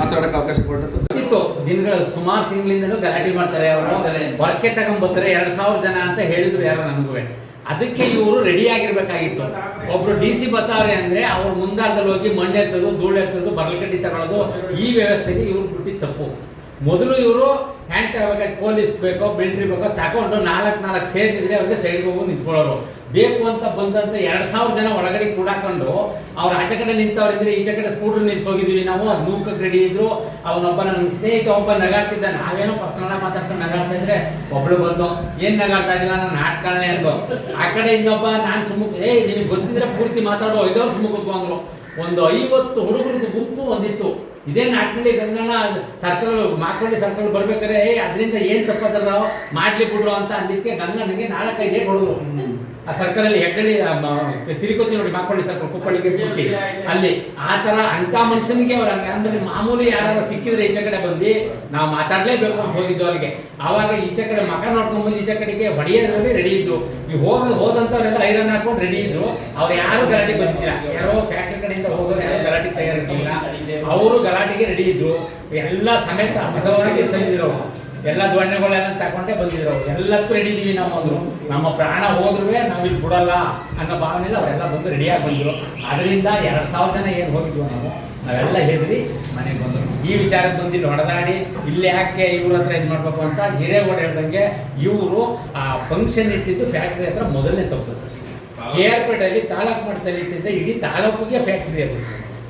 ಮಾತಾಡಕ್ಕೆ ಅವಕಾಶ ಕೊಟ್ಟು ದಿನಗಳ ಸುಮಾರು ತಿಂಗಳಿಂದಲೂ ಗಲಾಟೆ ಮಾಡ್ತಾರೆ ಅವರು. ಹೊರಕ್ಕೆ ತಗೊಂಬರ್ತಾರೆ. ಎರಡು ಸಾವಿರ ಜನ ಅಂತ ಹೇಳಿದ್ರು ಯಾರು ನನಗೂ ಅದಕ್ಕೆ ಇವರು ರೆಡಿ ಆಗಿರ್ಬೇಕಾಗಿತ್ತು. ಒಬ್ರು ಡಿ ಸಿ ಬರ್ತಾರೆ ಅಂದ್ರೆ ಅವ್ರು ಮುಂದಾರ್ದಲ್ಲಿ ಹೋಗಿ ಮಣ್ಣು ಎರ್ಚೋದು, ಧೂಳು ಎರ್ಚೋದು ಬರಲಕಡ್ಡಿ ತಗೊಳ್ಳೋದು ಈ ವ್ಯವಸ್ಥೆಗೆ ಇವ್ರು ಬಿಟ್ಟಿದ್ದು ತಪ್ಪು. ಮೊದಲು ಇವರು ಹ್ಯಾಂಡ್ ತಗೋಬೇಕಾಗಿ ಪೊಲೀಸ್ ಬೇಕೋ ಮಿಲ್ಟ್ರಿ ಬೇಕೋ, ತಗೊಂಡು ನಾಲ್ಕು ನಾಲ್ಕು ಸೇರಿದ್ರೆ ಅವ್ರಿಗೆ ಸೈಡ್ಗೆ ಹೋಗಿ ನಿಂತ್ಕೊಳ್ಳೋರು. ಬೇಕು ಅಂತ ಬಂದಂತ ಎರಡ್ ಸಾವಿರ ಜನ ಒಳಗಡೆ ಕೂಡಾಕೊಂಡು ಅವ್ರ ಆಚೆ ಕಡೆ ನಿಂತವ್ರಿದ್ರೆ ಈಚೆ ಕಡೆ ಸ್ಕೂಟರ್ ನಿಲ್ಸೋಗಿದ್ವಿ ನಾವು, ಅದ್ ರೆಡಿ ಇದ್ರು. ಅವನೊಬ್ಬ ನನ್ನ ಸ್ನೇಹಿತ ಒಬ್ಬ ನಗಾಡ್ತಿದ್ದ, ನಾವೇನೋ ಪರ್ಸನಲ್ ಮಾತಾಡ್ಕೊಂಡು ನಗಾಡ್ತಾ ಇದ್ರೆ ಒಬ್ಳು ಬಂದು, ಏನ್ ನಗಾಡ್ತಾ ಇದ್ದಿಲ್ಲ ನಾನು ನಾಟ್ಕಳ್ನೆ ಅಂದು ಆ ಕಡೆ ಇನ್ನೊಬ್ಬ, ನಾನ್ ಸುಮ್ಮಕ್ ಏ, ನಿನಗೆ ಗೊತ್ತಿದ್ರೆ ಪೂರ್ತಿ ಮಾತಾಡೋ ಐದವ್ರು ಸುಮ್ಮ ಕೂತ್ಕೊಂಡ್ರು. ಒಂದು ಐವತ್ತು ಹುಡುಗರದ್ದು ಗುಂಪು ಒಂದಿತ್ತು. ಇದೇ ನಾಟ್ನಲ್ಲಿ ಗಂಗಣ್ಣ ಸರ್ಕಲ್ ಮಾಕೊಂಡಿ ಸರ್ಕಲ್ ಬರ್ಬೇಕಾದ್ರೆ, ಏ, ಅದರಿಂದ ಏನ್ ತಪ್ಪದ್ರ ನಾವು ಮಾಡ್ಲಿ ಬಿಡ್ರು ಅಂತ ಅಂದಿದ್ಕೆ ಗಂಗಣ್ಣಗೆ ನಾಲ್ಕೈದೇ ಕೊಡೋದು ಆ ಸರ್ಕಲ್ ಅಲ್ಲಿ ಹೆಗ್ಗಳಿ ತಿರುಕೋತಿ ನೋಡಿ ಮಾಕೊಳ್ಳಿ ಸರ್ಕಲ್ ಕುಪ್ಪಳಿಗೆ ಬಿಟ್ಟು ಅಲ್ಲಿ ಆ ತರ ಅಂಥ ಮನುಷ್ಯನಿಗೆ ಅವ್ರ ಹಂಗೆ ಅಂದ್ರೆ ಮಾಮೂಲಿ ಯಾರು ಸಿಕ್ಕಿದ್ರೆ ಈಚೆ ಕಡೆ ಬಂದು ನಾವು ಮಾತಾಡಲೇಬೇಕು ಅಂತ ಹೋಗಿದ್ದು ಅವ್ರಿಗೆ ಆವಾಗ ಈಚೆ ಕಡೆ ಮಕ ನೋಡ್ಕೊಂಡ್ ಬಂದು ಈಚೆ ಕಡೆಗೆ ಹೊಡೆಯೋದ್ರಲ್ಲಿ ರೆಡಿ ಇದ್ರು. ಈ ಹೋಗ ಹೋದಂಥವ್ರೆಲ್ಲ ಐರನ್ ಹಾಕೊಂಡು ರೆಡಿ ಇದ್ರು. ಅವ್ರು ಯಾರು ಗಲಾಟೆ ಬಂದಿಲ್ಲ. ಯಾರೋ ಫ್ಯಾಕ್ಟ್ರಿ ಕಡೆಯಿಂದ ತಯಾರಿಸಿಲ್ಲ ಅವರು ಗಲಾಟೆಗೆ ರೆಡಿ ಇದ್ರು. ಎಲ್ಲ ಸಮೇತ ಹದವಾಗಿ ತಂದಿದ್ರು. ಎಲ್ಲ ದೊಣ್ಣೆಗಳೆಲ್ಲ ತಕೊಂಡೇ ಬಂದಿದ್ರು. ಎಲ್ಲಕ್ಕೂ ರೆಡಿ ಇದೀವಿ ನಾವು ಅಂದ್ರು. ನಮ್ಮ ಪ್ರಾಣ ಹೋದ್ರೂ ಇಲ್ಲಿ ಬಿಡಲ್ಲ ಅನ್ನೋ ಭಾವನೆಯಲ್ಲಿ ಅವರೆಲ್ಲ ಬಂದು ರೆಡಿಯಾಗಿ ಬಂದರು. ಅದರಿಂದ ಎರಡ್ ಸಾವಿರ ಜನ ಏನು ಹೋಗಿದ್ವು ನಾವು, ನಾವೆಲ್ಲ ಹೆದರಿ ಮನೆಗೆ ಬಂದ್ರು. ಈ ವಿಚಾರಕ್ಕೆ ಬಂದಿಲ್ಲ ಹೊಡೆದಾಡಿ, ಇಲ್ಲಿ ಯಾಕೆ ಇವ್ರ ಹತ್ರ ಇದು ಮಾಡಬೇಕು ಅಂತ ಹಿರೇಗೌಡ ಹೇಳ್ದಂಗೆ ಇವರು ಆ ಫಂಕ್ಷನ್ ಇಟ್ಟಿದ್ದು ಫ್ಯಾಕ್ಟ್ರಿ ಹತ್ರ ಮೊದಲನೇ ತಪ್ಪು ಕೆ ಆರ್ ಪೇಟೆಯಲ್ಲಿ ತಾಲೂಕು ಮಟ್ಟದಲ್ಲಿ ಇಟ್ಟಿದ್ರೆ ಇಡೀ ತಾಲೂಕಿಗೆ ಫ್ಯಾಕ್ಟ್ರಿ ಅದು.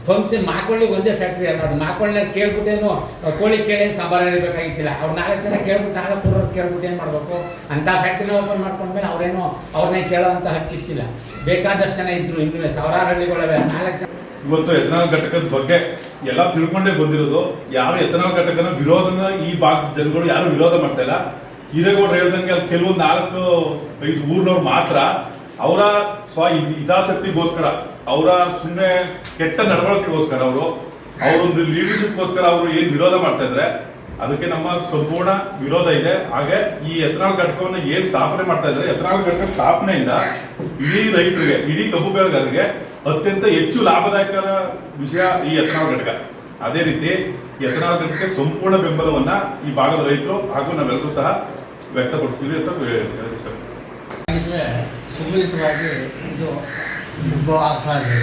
ಫಂಕ್ಷನ್ ಮಾಕೊಳ್ಳಿ ಒಂದೇ ಫ್ಯಾಕ್ಟ್ರಿ ಅದು ಮಾಕೊಳ್ಳಿ ಕೇಳ್ಬಿಟ್ಟೇನು ಕೋಳಿ ಕೇಳಿ ಸಾಂಬಾರು ಇರಬೇಕಾಗಿತ್ತಿಲ್ಲ ಅವ್ರು ನಾಲ್ಕು ಜನ ಕೇಳ್ಬಿಟ್ಟು ನಾಲ್ಕು ಪೂರ್ವ ಕೇಳ್ಬಿಟ್ಟು ಏನು ಮಾಡಬೇಕು? ಅಂತ ಫ್ಯಾಕ್ಟ್ರಿನ ಓಪನ್ ಮಾಡ್ಕೊಂಡ್ಮೇಲೆ ಅವ್ರೇನು, ಅವ್ರನ್ನೇ ಕೇಳೋವಂಥ ಹಕ್ಕಿತ್ತಿಲ್ಲ ಬೇಕಾದಷ್ಟು ಜನ ಇದ್ರು ಇನ್ನೂ ಸಾವಿರಾರು ಹಳ್ಳಿಗಳವೆ. ನಾಲ್ಕು ಜನ ಇವತ್ತು ಎಥನಾಲ್ ಘಟಕದ ಬಗ್ಗೆ ಎಲ್ಲ ತಿಳ್ಕೊಂಡೇ ಬಂದಿರೋದು. ಯಾರು ಎಥನಾಲ್ ಘಟಕನ ವಿರೋಧನ ಈ ಭಾಗದ ಜನಗಳು ಯಾರು ವಿರೋಧ ಮಾಡ್ತಾ ಇಲ್ಲ. ಹಿರೇಗೌಡರು ಹೇಳ್ದಂಗೆ ಅಲ್ಲಿ ಕೆಲವೊಂದು ನಾಲ್ಕು, ಐದು ಊರಿನವ್ರು ಮಾತ್ರ ಅವರ ಸ್ವ ಹಿತಾಸಕ್ತಿಗೋಸ್ಕರ ಅವರ ಸುಮ್ಮನೆ ಕೆಟ್ಟ ನಡವಳಿಕೆಗೋಸ್ಕರ ಅವರು, ಅವರೊಂದು ಲೀಡರ್ಶಿಪ್ಗೋಸ್ಕರ ಅವರು ಏನು ವಿರೋಧ ಮಾಡ್ತಾ ಇದ್ರೆ, ಅದಕ್ಕೆ ನಮ್ಮ ಸಂಪೂರ್ಣ ವಿರೋಧ ಇದೆ. ಹಾಗೆ ಈ ಎಥನಾಲ್ ಘಟಕವನ್ನು ಏನ್ ಸ್ಥಾಪನೆ ಮಾಡ್ತಾ ಇದ್ದಾರೆ ಎಥನಾಲ್ ಘಟಕ ಸ್ಥಾಪನೆಯಿಂದ ಇಡೀ ರೈತರಿಗೆ, ಇಡೀ ಕಬ್ಬು ಬೆಳೆಗಾರರಿಗೆ ಅತ್ಯಂತ ಹೆಚ್ಚು ಲಾಭದಾಯಕ ವಿಷಯ ಈ ಎಥನಾಲ್ ಘಟಕ. ಅದೇ ರೀತಿ ಎಥನಾಲ್ ಘಟಕಕ್ಕೆ ಸಂಪೂರ್ಣ ಬೆಂಬಲವನ್ನ ಈ ಭಾಗದ ರೈತರು ಹಾಗೂ ನಾವೆಲ್ಲರೂ ಸಹ ವ್ಯಕ್ತಪಡಿಸ್ತೀವಿ ಅಂತ ಹೇಳಕ್ ಉದ್ಭವ ಆಗ್ತಾ ಇದೆ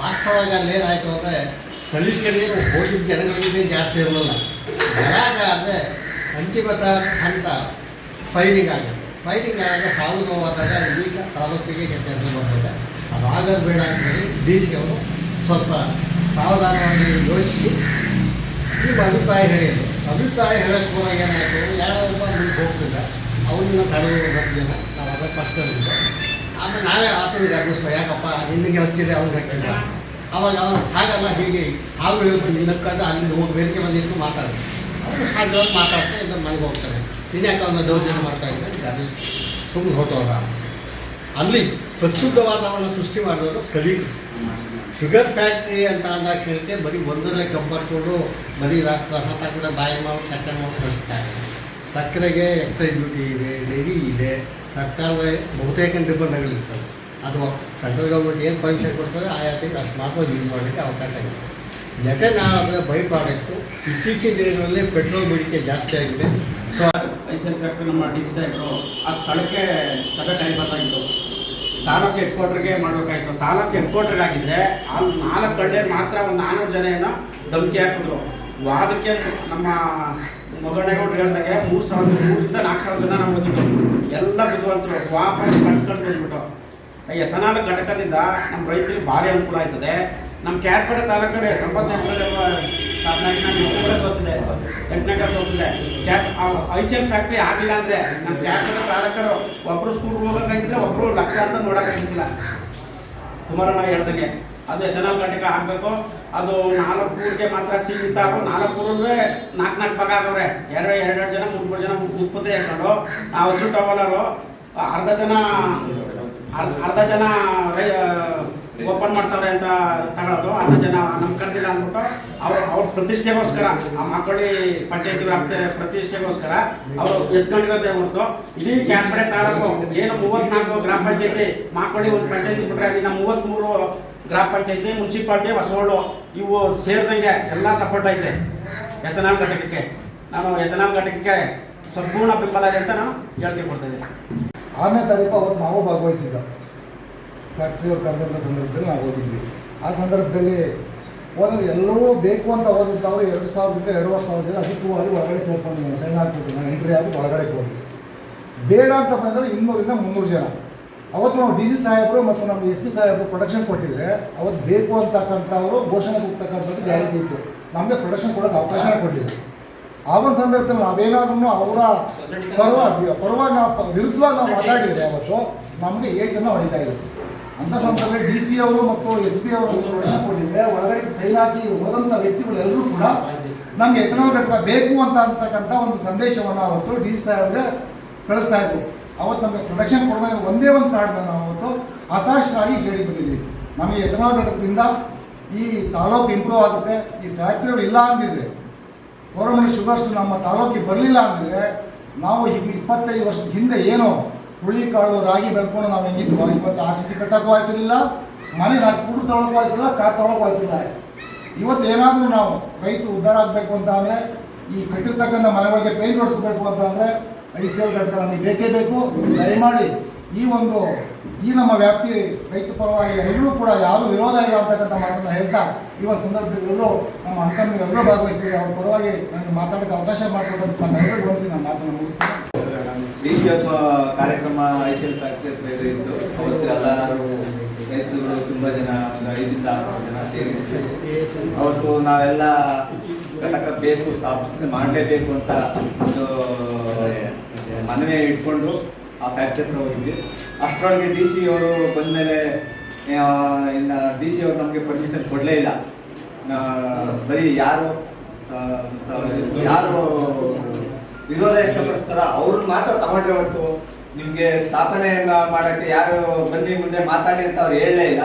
ವಾಸ್ತವವಾಗಿ ಅಲ್ಲಿ ಏನಾಯಿತು ಅಂದರೆ ಸ್ಥಳೀಯರಿಗೆ ಹೋಗಿದ್ದ ಜನಗಳಿಗೆ ಜಾಸ್ತಿ ಇರಲಿಲ್ಲ. ಗಲಾಟೆ ಆದರೆ ಅಂತಿಮತ ಹಂತ ಫೈರಿಂಗ್ ಆಗಿದೆ. ಫೈರಿಂಗ್ ಆದಾಗ ಸಾವು ನೋವಾದಾಗ ಇಡೀ ತಾಲೂಕಿಗೆ ಹೆಸರು ಬರ್ತದೆ. ಅದು ಆಗೋದು ಬೇಡ ಅಂತೇಳಿ ಡಿ ಸಿ ಅವರು ಸ್ವಲ್ಪ ಸಾವಧಾನವಾಗಿ ಯೋಚಿಸಿ ನಿಮ್ಮ ಅಭಿಪ್ರಾಯ ಹೇಳಿದರು. ಅಭಿಪ್ರಾಯ ಹೇಳಕ್ಕೆ ಹೋದಾಗ ಏನಾಯಿತು ಯಾರೋ ಮುಂದೆ ಹೋಗ್ತಿಲ್ಲ ಅವನ್ನ ತಡೆಯುವ ಜನ ನಾವು ಅದರ ಪಕ್ಕದಲ್ಲಿದ್ದು ಆಮೇಲೆ ನಾವೇ ಆತನಿಗೆ ಅರ್ಧಿಸ್ವ ಯಾಕಪ್ಪ ನಿನಗೆ ಹತ್ತಿದೆ ಅವ್ನಿಗೆ ಹಾಕಿಲ್ಲ ಅವಾಗ ಅವನು ಹಾಗಲ್ಲ ಹೀಗೆ ಹಾಗೂ ಹೇಳ್ಕೊಂಡು ನಿನ್ನಕ್ಕಾದ ಅಲ್ಲಿ ಹೋಗಿ ವೇದಿಕೆ ಬಂದು ಮಾತಾಡ್ತಾರೆ. ಅವನು ಹಾಗೆ ಮಾತಾಡ್ತಾ ಇದನ್ನು ಮನೆಗೆ ಹೋಗ್ತಾನೆ ಯಾಕೆ ಅವನ ದೌರ್ಜನ್ಯ ಮಾಡ್ತಾ ಇದ್ದಾರೆ ಅದು ಸುಮ್ಮನೆ ಹೊಟ್ಟೋದ ಅಲ್ಲಿ ವಾತಾವರಣ ಸೃಷ್ಟಿ ಮಾಡಿದವರು ಸ್ಥಳೀಯರು ಶುಗರ್ ಫ್ಯಾಕ್ಟ್ರಿ ಅಂತ ಅಂದಾಗ ಕ್ಷಣಕ್ಕೆ ಬರೀ ಒಂದರಲ್ಲೇ ಕಂಪರ್ಸ್ಕೊಂಡು ಬರೀ ರಸ ತಗೊಂಡ ಬಾಯಿ ಮಾಡಿ, ಸಕ್ಕರೆ ಮಾಡಿ ಕಳಿಸ್ತಾರೆ ಸಕ್ಕರೆಗೆ ಎಕ್ಸೈಸ್ ಡ್ಯೂಟಿ ಇದೆ ಲೆವಿ ಇದೆ. ಸರ್ಕಾರದ ಬಹುತೇಕ ನಿರ್ಬಂಧಗಳಿರ್ತವೆ ಅದು ಸೆಂಟ್ರಲ್ ಗೌರ್ಮೆಂಟ್ ಏನು ಪರೀಕ್ಷೆ ಕೊಡ್ತದೆ ಆಯಾ ತಿಂಗಳು ಅಷ್ಟು ಮಾತ್ರ ಯೂಸ್ ಮಾಡಲಿಕ್ಕೆ ಅವಕಾಶ ಇದೆ ಯಾಕೆ ನಾನು ಅದರ ಬೈ ಪ್ರಾಡಕ್ಟು ಇತ್ತೀಚಿನ ದಿನಗಳಲ್ಲಿ ಪೆಟ್ರೋಲ್ ಬೇಡಿಕೆ ಜಾಸ್ತಿ ಆಗಿದೆ. ಸೊ ಐಸಲ್ ಕರೆಕ್ಟ್ ನಮ್ಮ ಡಿ ಸಿ ಸಾಹೇಬರು ಆ ಸ್ಥಳಕ್ಕೆ ಸಭೆ ಕರಿಬೇಕಾಗಿತ್ತು ತಾಲೂಕು ಹೆಡ್ ಕ್ವಾರ್ಟರ್ಗೆ ಮಾಡಬೇಕಾಗಿತ್ತು. ತಾಲೂಕು ಹೆಡ್ ಕ್ವಾರ್ಟರ್ಗೆ ಆಗಿದ್ದರೆ ಆ ನಾಲ್ಕು ಗಂಟೆ ಮಾತ್ರ ಒಂದು ನಾನ್ನೂರು ಜನ ಏನೋ ಧಮಕಿ ಹಾಕಿದ್ರು. ವಾದಕ್ಕೆ ನಮ್ಮ ಮೊಗಣ್ಣಗೌಡ್ರು ಹೇಳ್ದಾಗೆ ಮೂರು ಸಾವಿರದ ಮೂರಿಂದ ನಾಲ್ಕು ಸಾವಿರ ಜನ ನಾವು ಓದಿದ್ದು ಎಲ್ಲ ಬುದ್ಧಿವಂತರು ವಾಪಸ್ ಕಟ್ಕೊಂಡು ಬಂದ್ಬಿಟ್ಟು. ಎಥನಾಲ್ ಘಟಕದಿಂದ ನಮ್ಮ ರೈತರಿಗೆ ಭಾರಿ ಅನುಕೂಲ ಆಯ್ತದೆ. ನಮ್ಮ ಕ್ಯಾಟ್ಪೇಟೆ ತಾಲೂಕಡೆ ಎಂಟನೇ ಸೋತಿದೆ ಎಂಟನೇ ಸೋತಿದೆ ಕ್ಯಾಟ್ ಐಸಿಎಲ್ ಫ್ಯಾಕ್ಟ್ರಿ ಆಗಿಲ್ಲ ಅಂದರೆ ನಮ್ಮ ಕ್ಯಾಟ್ಪೇಟೆ ತಾಲೂಕರು ಒಬ್ಬರು ಸ್ಕೂಲ್ಗೆ ಹೋಗೋಕ್ಕಾಗಿದ್ರೆ ಒಬ್ಬರು ಲಕ್ಷ ಅಂತ ನೋಡೋಕ್ಕಾಗಿದ್ದಿಲ್ಲ ಕುಮಾರಣ್ಣ ಹೇಳ್ದಂಗೆ, ಅದು ಎಥನಾಲ್ ಘಟಕ ಆಗಬೇಕು. ಅದು ನಾಲ್ಕು ಊರಿಗೆ ಮಾತ್ರ ಸೀಮಿತ ಆಗೋ ನಾಲ್ಕು ಊರಿಗೆ ನಾಲ್ಕು ನಾಲ್ಕು ಭಾಗ ಆಗವ್ರೆ ಎರಡು, ಎರಡೆರಡು ಜನ ಮೂರು ಮೂರು ಜನ ಮುಸ್ಪತ್ರೆ ಹಾಕೊಂಡು ನಾವು ಹಸು ಟವಲರು ಅರ್ಧ ಜನ, ಅರ್ಧ ಅರ್ಧ ಜನ ಓಪನ್ ಮಾಡ್ತಾವ್ರೆ ಅಂತ ತಗೊಳ್ಳೋದು ಅರ್ಧ ಜನ ನಮ್ಮ ಕರ್ದಿಲ್ಲ ಅಂದ್ಬಿಟ್ಟು ಅವ್ರು, ಅವ್ರ ಪ್ರತಿಷ್ಠೆಗೋಸ್ಕರ, ಆ ಮಕ್ಕಳಿ ಪಂಚಾಯತಿ ವ್ಯಾಪ್ತಿ ಪ್ರತಿಷ್ಠೆಗೋಸ್ಕರ ಅವರು ಎತ್ಕೊಂಡಿರೋದೇ ಹೊರತು. ಇಡೀ ಕ್ಯಾನ್ಪಡೆ ತಾಲೂಕು, ಏನು ಮೂವತ್ನಾಲ್ಕು ಗ್ರಾಮ ಪಂಚಾಯತಿ ಮಾಕೊಳ್ಳಿ ಒಂದು ಪಂಚಾಯತಿ ಬಿಟ್ರೆ ಇನ್ನು ಮೂವತ್ತ್ಮೂರು ಗ್ರಾಮ ಪಂಚಾಯತಿ, ಮುನ್ಸಿಪಾಲ್ಟಿ ಬಸವಳ್ಳು ಇವು ಸೇರಿದಂಗೆ ಎಲ್ಲ ಸಪೋರ್ಟ್ ಐತೆ. ಯತನಾಮ್ ಘಟಕಕ್ಕೆ. ನಾನು ಎಥನಾಲ್ ಘಟಕಕ್ಕೆ ಸಂಪೂರ್ಣ ಬೆಂಬಲ ಇದೆ ಅಂತ ನಾನು ಹೇಳಿಕೆ ಕೊಡ್ತಾ ಇದ್ದೀನಿ. ಆರನೇ ತಾರೀಕು ಅವತ್ತು ನಾವು ಭಾಗವಹಿಸಿದ್ದ ಫ್ಯಾಕ್ಟ್ರಿಯವ್ರು ಕರೆದಂಥ ಸಂದರ್ಭದಲ್ಲಿ ನಾವು ಹೋಗಿದ್ವಿ. ಆ ಸಂದರ್ಭದಲ್ಲಿ ಹೋದಾಗ ಎಲ್ಲರೂ ಬೇಕು ಅಂತ ಹೋದಂಥವ್ರು ಎರಡು ಸಾವಿರದಿಂದ ಎರಡೂವರೆ ಸಾವಿರ ಜನ ಅಧಿಕವಾಗಿ ಒಳಗಡೆ ಸೇರ್ಕೊಂಡು ಸೈನ್ ಹಾಕ್ಬಿಟ್ಟು ನಾನು ಎಂಟ್ರಿ ಆಗಿ ಒಳಗಡೆ ಹೋದ್ವಿ. ಬೇಡ ಅಂತ ಬಂದರೆ ಇನ್ನೂರಿಂದ ಮುನ್ನೂರು ಜನ. ಅವತ್ತು ನಾವು ಡಿ ಸಿ ಸಾಹೇಬರು ಮತ್ತು ನಮ್ಮ ಎಸ್ ಪಿ ಸಾಹೇಬರು ಪ್ರೊಡಕ್ಷನ್ ಕೊಟ್ಟಿದ್ರೆ, ಅವತ್ತು ಬೇಕು ಅಂತಕ್ಕಂಥವರು ಘೋಷಣೆ ಕೊಡ್ತಕ್ಕಂಥದ್ದು ಗ್ಯಾರಂಟಿ ಇತ್ತು. ನಮಗೆ ಪ್ರೊಡಕ್ಷನ್ ಕೊಡೋಕೆ ಅವಕಾಶ ಕೊಡಲಿಲ್ಲ ಆ ಒಂದು ಸಂದರ್ಭದಲ್ಲಿ ನಾವೇನಾದ್ರೂ ಅವರ ಪರವಾಗಿ ಪರವಾಗಿ ನಾವು ವಿರುದ್ಧ ನಾವು ಮಾತಾಡಿದರೆ ಅವತ್ತು ನಮಗೆ ಏಟನ್ನು ಹೊಡಿತಾ ಇದ್ರು. ಅಂಥ ಸಂದರ್ಭದಲ್ಲಿ ಡಿ ಸಿ ಅವರು ಮತ್ತು ಎಸ್ ಪಿ ಅವರು ಪ್ರೊಡಕ್ಷನ್ ಕೊಟ್ಟಿದ್ರೆ, ಒಳಗಡೆ ಸೈನ್ ಹಾಕಿ ಹೋದಂಥ ವ್ಯಕ್ತಿಗಳೆಲ್ಲರೂ ಕೂಡ ನಮಗೆ ಎಥನಾಲ್ ಘಟಕ ಬೇಕು ಅಂತ ಅಂತಕ್ಕಂಥ ಒಂದು ಸಂದೇಶವನ್ನು ಅವತ್ತು ಡಿ ಸಿ ಸಾಹೇಬ್ರೆ ಕಳಿಸ್ತಾ ಇದ್ರು. ಅವತ್ತು ನಮಗೆ ಪ್ರೊಡಕ್ಷನ್ ಕೊಡೋದಾಗ ಒಂದೇ ಒಂದು ಕಾರಣ ನಾವು ಅವತ್ತು ಹತಾಶರಾಗಿ ಶೇಡಿ ಬಂದಿದ್ವಿ ನಮಗೆ ಎಥನಾಲ್ ಈ ತಾಲೂಕು ಇಂಪ್ರೂವ್ ಆಗುತ್ತೆ, ಈ ಫ್ಯಾಕ್ಟ್ರಿಗಳು ಇಲ್ಲ ಅಂದಿದ್ರೆ ಕೊರೋನ ಶುಗರ್ಸ್ ನಮ್ಮ ತಾಲೂಕಿಗೆ ಬರಲಿಲ್ಲ ಅಂದಿದ್ರೆ, ನಾವು ಈಗ ಇಪ್ಪತ್ತೈದು ವರ್ಷದ ಹಿಂದೆ ಏನು ಹುಳಿಕಾಳು ರಾಗಿ ಬೆಳ್ಕೊಂಡು ನಾವು ಹೆಂಗಿದ್ವು, ಇವತ್ತು ಆರ್ ಸಿ ಸಿ ಕಟ್ಟಕ್ಕೂ ಆಯ್ತಿರಲಿಲ್ಲ, ಮನೆ ಸ್ಕೂಟರ್ ತೊಗೊಳಕ್ಕೂ ಆಯ್ತಿಲ್ಲ, ಕಾರ್ ತೊಗೊಳಕ್ಕೂ ಆಯ್ತಿಲ್ಲ. ಇವತ್ತು ಏನಾದರೂ ನಾವು ರೈತರು ಉದ್ಧಾರ ಆಗಬೇಕು ಅಂತ ಅಂದರೆ, ಈ ಕಟ್ಟಿರ್ತಕ್ಕಂಥ ಮನೆಗಳಿಗೆ ಪೇಂಟ್ ಹೊಡಿಸ್ಬೇಕು ಅಂತ ಅಂದರೆ ಐ ಸಿ ಎಲ್ ಘಟಕ ನಮಗೆ ಬೇಕೇ ಬೇಕು. ದಯಮಾಡಿ ಈ ಒಂದು, ಈ ನಮ್ಮ ವ್ಯಾಪ್ತಿ ರೈತ ಪರವಾಗಿ ಎಲ್ಲರೂ ಕೂಡ ಯಾರು ವಿರೋಧ ಇಲ್ಲ ಅಂತಕ್ಕಂಥ ಮಾತನ್ನು ಹೇಳ್ತಾ, ಈ ಸಂದರ್ಭದಲ್ಲಿ ನಮ್ಮ ಅಂಕಮ್ಮಿಗೆ ಎಲ್ಲರೂ ಭಾಗವಹಿಸ್ತೀವಿ ಅವ್ರ ಪರವಾಗಿ ನನಗೆ ಮಾತಾಡೋಕ್ಕೆ ಅವಕಾಶ ಮಾಡಿಕೊಟ್ಟಂತ ನಮ್ಮೆಲ್ಲರಿಗೂ ಗಮನಿಸಿ ನಾನು ಮಾತನ್ನು ಮುಗಿಸ್ತೀನಿ. ಕಾರ್ಯಕ್ರಮ ಐಶಲ್ ಫ್ಯಾಕ್ಟ್ರಿ ಹತ್ರ ಇದು ಇತ್ತು. ತುಂಬ ಜನ, ಒಂದು ಐದರಿಂದ ಆರು ಜನ ಸೇರಿ ಅವತ್ತು ನಾವೆಲ್ಲ ಘಟಕ ಬೇಕು ಸ್ಥಾಪನೆ ಮಾಡಲೇಬೇಕು ಅಂತ ಒಂದು ಮನವಿ ಇಟ್ಕೊಂಡು ಆ ಫ್ಯಾಕ್ಟ್ರಿ ಹತ್ರ ಹೋಗಿದ್ವಿ. ಅಷ್ಟರೊಳಗೆ ಡಿ ಸಿ ಅವರು ಬಂದಮೇಲೆ ಇನ್ನು ಡಿ ಸಿ ಅವರು ನಮಗೆ ಪರ್ಮಿಷನ್ ಕೊಡಲೇ ಇಲ್ಲ. ಬರೀ ಯಾರು ಯಾರು ವಿರೋಧ ವ್ಯಕ್ತಪಡಿಸ್ತಾರ ಅವ್ರನ್ನ ಮಾತ್ರ ತಗೊಂಡ್ರೆ ಹೊರತು ನಿಮಗೆ ಸ್ಥಾಪನೆ ಮಾಡೋಕ್ಕೆ ಯಾರು ಬನ್ನಿ ಮುಂದೆ ಮಾತಾಡಿ ಅಂತ ಅವ್ರು ಹೇಳಲೇ ಇಲ್ಲ.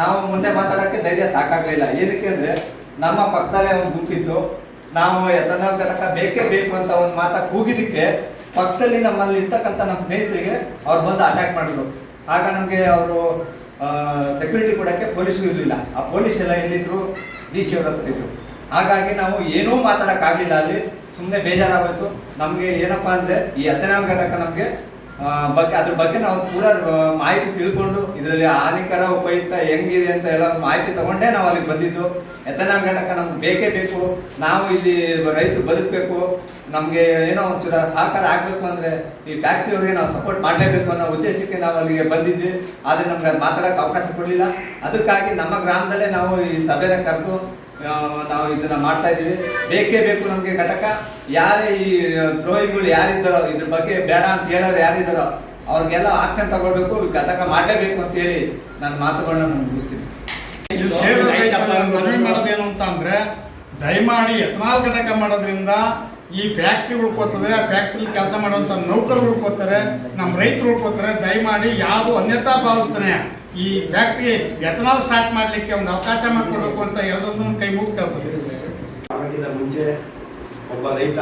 ನಾವು ಮುಂದೆ ಮಾತಾಡೋಕ್ಕೆ ಧೈರ್ಯ ಸಾಕಾಗಲಿಲ್ಲ ಏನಕ್ಕೆ ಅಂದರೆ, ನಮ್ಮ ಪಕ್ಕದಲ್ಲೇ ಒಂದು ಗುಂಪಿತ್ತು. ನಾವು ಎತ್ತನ ತನಕ ಬೇಕೇ ಬೇಕು ಅಂತ ಒಂದು ಮಾತಾ ಕೂಗಿದ್ದಕ್ಕೆ ಪಕ್ಕದಲ್ಲಿ ನಮ್ಮಲ್ಲಿ ಇರ್ತಕ್ಕಂಥ ನಮ್ಮ ಸ್ನೇಹಿತರಿಗೆ ಅವ್ರು ಬಂದು ಅಟ್ಯಾಕ್ ಮಾಡಿದ್ರು. ಆಗ ನಮಗೆ ಅವರು ಸೆಕ್ಯೂರಿಟಿ ಕೊಡೋಕ್ಕೆ ಪೊಲೀಸು ಇರಲಿಲ್ಲ. ಆ ಪೊಲೀಸ್ ಎಲ್ಲ ಎಲ್ಲಿದ್ರು? ಡಿ ಸಿ ಅವ್ರ ಹತ್ರ ಇದ್ರು. ಹಾಗಾಗಿ ನಾವು ಏನೂ ಮಾತಾಡೋಕ್ಕಾಗಲಿಲ್ಲ ಅಲ್ಲಿ. ಸುಮ್ಮನೆ ಬೇಜಾರಾಗೋಯ್ತು. ನಮಗೆ ಏನಪ್ಪ ಅಂದರೆ ಈ ಹತ್ತನೇ ಘಟಕ ನಮಗೆ ಬಗ್ಗೆ ಅದ್ರ ಬಗ್ಗೆ ನಾವು ಪೂರ ಮಾಹಿತಿ ತಿಳ್ಕೊಂಡು ಇದರಲ್ಲಿ ಹಾನಿಕರ ಉಪಯುಕ್ತ ಹೆಂಗಿದೆ ಅಂತ ಎಲ್ಲ ಮಾಹಿತಿ ತಗೊಂಡೇ ನಾವು ಅಲ್ಲಿಗೆ ಬಂದಿದ್ದು. ಘಟಕ ನಮ್ಗೆ ಬೇಕೇ ಬೇಕು. ನಾವು ಇಲ್ಲಿ ರೈತರು ಬದುಕಬೇಕು. ನಮಗೆ ಏನೋ ಒಂಚೂರ ಸಹಕಾರ ಆಗಬೇಕು ಅಂದರೆ ಈ ಫ್ಯಾಕ್ಟ್ರಿಯವ್ರಿಗೆ ನಾವು ಸಪೋರ್ಟ್ ಮಾಡಲೇಬೇಕು ಅನ್ನೋ ಉದ್ದೇಶಕ್ಕೆ ನಾವು ಅಲ್ಲಿಗೆ ಬಂದಿದ್ವಿ. ಆದರೆ ನಮ್ಗೆ ಮಾತಾಡೋಕ್ಕೆ ಅವಕಾಶ ಕೊಡಲಿಲ್ಲ. ಅದಕ್ಕಾಗಿ ನಮ್ಮ ಗ್ರಾಮದಲ್ಲೇ ನಾವು ಈ ಸಭೆನ ಕರೆದು ನಾವು ಇದನ್ನ ಮಾಡ್ತಾ ಇದ್ದೀವಿ. ಬೇಕೇ ಬೇಕು ನಮಗೆ ಘಟಕ. ಯಾರೇ ಈ ಡ್ರೋಯಿಂಗ್ಗಳು ಯಾರಿದ್ದಾರೋ, ಇದ್ರ ಬಗ್ಗೆ ಬೇಡ ಅಂತ ಹೇಳೋರು ಯಾರಿದ್ದಾರೋ, ಅವ್ರಿಗೆಲ್ಲ ಆಕ್ಷನ್ ತಗೊಳ್ಬೇಕು ಘಟಕ ಮಾಡಲೇಬೇಕು ಅಂತ ಹೇಳಿ ನನ್ನ ಮಾತುಗಳನ್ನ ನಾನು ಮುಗಿಸ್ತೀನಿ. ಮಾಡೋದೇನು ಅಂತ ಅಂದ್ರೆ, ದಯಮಾಡಿ ಎಥನಾಲ್ ಘಟಕ ಮಾಡೋದ್ರಿಂದ ಈ ಫ್ಯಾಕ್ಟ್ರಿ ಉಳ್ಕೋತದೆ ಆ ಫ್ಯಾಕ್ಟ್ರಿ ಕೆಲಸ ಮಾಡುವಂತ ನೌಕರರು ಉಳ್ಕೋತಾರೆ ನಮ್ಮ ರೈತರು ಉಳ್ಕೋತಾರೆ ದಯಮಾಡಿ ಯಾರು ಅನ್ಯತಾ ಭಾವಿಸ್ತಾನೆ. ಈ ಫ್ಯಾಕ್ಟ್ರಿ ಎಥನಾಲ್ ಸ್ಟಾರ್ಟ್ ಮಾಡಲಿಕ್ಕೆ ಒಂದು ಅವಕಾಶ ಮಾಡಿಕೊಡ್ಬೇಕು ಅಂತ ಎಲ್ಲರನ್ನೂ ಕೈ ಮುಗಿ ಕೇಳ್ಬೋದು. ಅದಕ್ಕಿಂತ ಮುಂಚೆ ಒಬ್ಬ ರೈತ,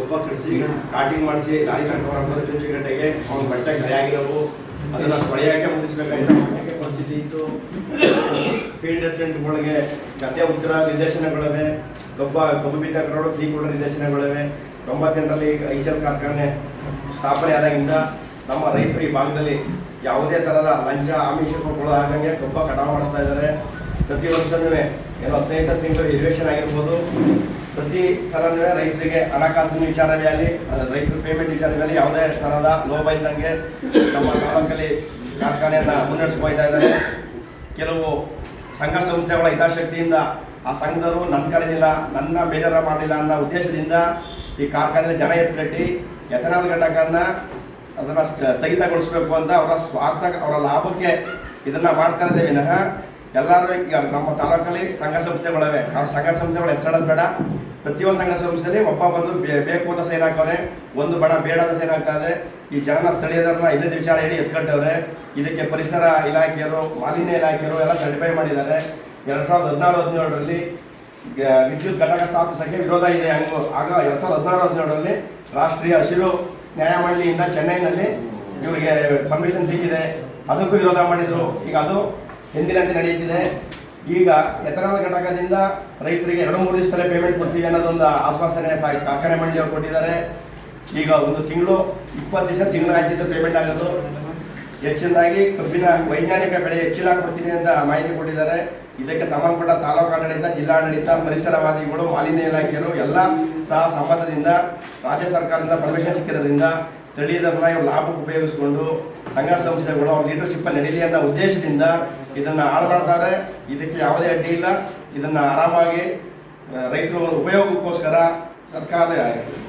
ಒಬ್ಬ ಕೃಷಿ ಕಾಟಿಂಗ್ ಮಾಡಿಸಿ ಲಾರಿ ಕಂಡು ಚುಂಚಿ ಗಂಟೆಗೆ ಅವ್ನ ಬಟ್ಟೆ ಆಗಿರೋವು, ಅದನ್ನ ತೊಳೆಯಕ್ಕೆ ಮುಗಿಸ್ಬೇಕಾಗಿ ಪರಿಸ್ಥಿತಿ ಇತ್ತು. ಫೀಲ್ಡ್ ಅಟೆಂಟ್ಗಳಿಗೆ ಗದ್ದೆ ಉತ್ತರ ನಿರ್ದೇಶನಗಳಿವೆ. ಒಬ್ಬ ಕಬ್ಬು ಬಿದ್ದ ಕರೋಡು ಫ್ರೀ ಕೂಡ ನಿದರ್ಶನಗಳಿವೆ. ತೊಂಬತ್ತೆಂಟರಲ್ಲಿ ಐಸಲ್ ಕಾರ್ಖಾನೆ ಸ್ಥಾಪನೆ ಆದಾಗಿಂದ ನಮ್ಮ ರೈತರು ಈ ಭಾಗದಲ್ಲಿ ಯಾವುದೇ ಥರದ ಲಂಚ, ಆಮಿಷ ಒಳಗಾಗಂಗೆ ಕಬ್ಬ ಕಟಾವು ಮಾಡಿಸ್ತಾ ಇದ್ದಾರೆ. ಪ್ರತಿ ವರ್ಷನೂ ಏನು ಹದಿನೈದು ತಿಂಗಳು ಇರಿವೇಷನ್ ಆಗಿರ್ಬೋದು. ಪ್ರತಿ ಸಲನೂ ರೈತರಿಗೆ ಹಣಕಾಸಿನ ವಿಚಾರವೇ ಆಗಲಿ ರೈತರ ಪೇಮೆಂಟ್ ವಿಚಾರವೇ ಆಗಲಿ, ಯಾವುದೇ ಥರದ ಲೋಪ ಇದ್ದಂಗೆ ನಮ್ಮ ತಾಲೂಕಲ್ಲಿ ಕಾರ್ಖಾನೆಯನ್ನು ಮುನ್ನಡೆಸ್ಕೊಳ್ತಾ ಇದ್ದಾರೆ. ಕೆಲವು ಸಂಘ ಸಂಸ್ಥೆಗಳ ಹಿತಾಸಕ್ತಿಯಿಂದ ಆ ಸಂಘದವರು ನನ್ನ ಕರೆದಿಲ್ಲ ನನ್ನ ಬೇಜಾರ ಮಾಡಲಿಲ್ಲ ಅನ್ನೋ ಉದ್ದೇಶದಿಂದ ಈ ಕಾರ್ಖಾನೆ ಜನ ಎತ್ಕಟ್ಟಿ ಎಥನಾಲ್ ಘಟಕನ ಅದನ್ನು ಸ್ಥಗಿತಗೊಳಿಸಬೇಕು ಅಂತ ಅವರ ಸ್ವಾರ್ಥ, ಅವರ ಲಾಭಕ್ಕೆ ಇದನ್ನು ಮಾಡ್ತಾ ಇದ್ದೇವೆ. ವಿನಃ ಎಲ್ಲರೂ ಈಗ ನಮ್ಮ ತಾಲೂಕಲ್ಲಿ ಸಂಘ ಸಂಸ್ಥೆಗಳವೆ. ಆ ಸಂಘ ಸಂಸ್ಥೆಗಳು ಹೆಸರದು ಬೇಡ. ಪ್ರತಿಯೊಂದು ಸಂಘ ಸಂಸ್ಥೆಯಲ್ಲಿ ಒಬ್ಬ ಬಂದು ಬೇಕು ಅಂತ ಸೈನ್ ಹಾಕವ್ರೆ ಒಂದು ಬಣ ಬೇಡ ಅಂತ ಸೈನ್ ಇದೆ. ಈ ಜನ ಸ್ಥಳೀಯರನ್ನ ಇಲ್ಲದ ವಿಚಾರ ಹೇಳಿ ಎತ್ಕಟ್ಟವ್ರೆ. ಇದಕ್ಕೆ ಪರಿಸರ ಇಲಾಖೆಯವರು ಮಾಲಿನ್ಯ ಇಲಾಖೆಯವರು ಎಲ್ಲ ಸರ್ಟಿಫೈ ಮಾಡಿದ್ದಾರೆ. ಎರಡ್ ಸಾವಿರದ ಹದಿನಾರು ಹದಿನೇಳರಲ್ಲಿ ವಿದ್ಯುತ್ ಘಟಕ ಸ್ಥಾಪಿಸಕ್ಕೆ ವಿರೋಧ ಇದೆ ಹಂಗು. ಆಗ ಎರಡ್ ಸಾವಿರದ ಹದಿನಾರು ಹದಿನೇಳರಲ್ಲಿ ರಾಷ್ಟ್ರೀಯ ಹಸಿರು ನ್ಯಾಯಮಂಡಳಿಯಿಂದ ಚೆನ್ನೈನಲ್ಲಿ ಇವರಿಗೆ ಪರ್ಮಿಷನ್ ಸಿಕ್ಕಿದೆ. ಅದಕ್ಕೂ ವಿರೋಧ ಮಾಡಿದ್ರು. ಈಗ ಅದು ಎಂದಿನಂತೆ ನಡೆಯುತ್ತಿದೆ. ಈಗ ಎಥನಾಲ್ ಘಟಕದಿಂದ ರೈತರಿಗೆ ಎರಡು ಮೂರು ದಿವಸದಲ್ಲೇ ಪೇಮೆಂಟ್ ಕೊಡ್ತೀವಿ ಅನ್ನೋದೊಂದು ಆಶ್ವಾಸನೆ ಕಾರ್ಖಾನೆ ಮಂಡಳಿಯವರು ಕೊಟ್ಟಿದ್ದಾರೆ. ಈಗ ಒಂದು ತಿಂಗಳು, ಇಪ್ಪತ್ತು ದಿವಸ ತಿಂಗಳಾಯ್ತಿದ್ದು ಪೇಮೆಂಟ್ ಆಗೋದು. ಹೆಚ್ಚಿನದಾಗಿ ಕಬ್ಬಿನ ವೈಜ್ಞಾನಿಕ ಬೆಳೆ ಹೆಚ್ಚಿನ ಕೊಡ್ತೀನಿ ಅಂತ ಮಾಹಿತಿ ಕೊಟ್ಟಿದ್ದಾರೆ. ಇದಕ್ಕೆ ಸಂಬಂಧಪಟ್ಟ ತಾಲೂಕು ಆಡಳಿತ, ಜಿಲ್ಲಾಡಳಿತ ಪರಿಸರವಾದಿಗಳು ಮಾಲಿನ್ಯ ಇಲಾಖೆಯರು ಎಲ್ಲ ಸಹ ಸಮ್ಮತದಿಂದ ರಾಜ್ಯ ಸರ್ಕಾರದಿಂದ ಪರ್ಮಿಷನ್ ಸಿಕ್ಕಿರೋದ್ರಿಂದ ಸ್ಥಳೀಯರನ್ನ ಇವರು ಲಾಭಕ್ಕೆ ಉಪಯೋಗಿಸಿಕೊಂಡು ಸಂಘ ಸಂಸ್ಥೆಗಳು ಅವ್ರ ಲೀಡರ್ಶಿಪ್ ನಡೀಲಿ ಅನ್ನೋ ಉದ್ದೇಶದಿಂದ ಇದನ್ನ ಹಾಳು ಮಾಡ್ತಾರೆ ಇದಕ್ಕೆ ಯಾವುದೇ ಅಡ್ಡಿ ಇಲ್ಲ. ಇದನ್ನ ಆರಾಮಾಗಿ ರೈತರ ಉಪಯೋಗಕ್ಕೋಸ್ಕರ ಸರ್ಕಾರ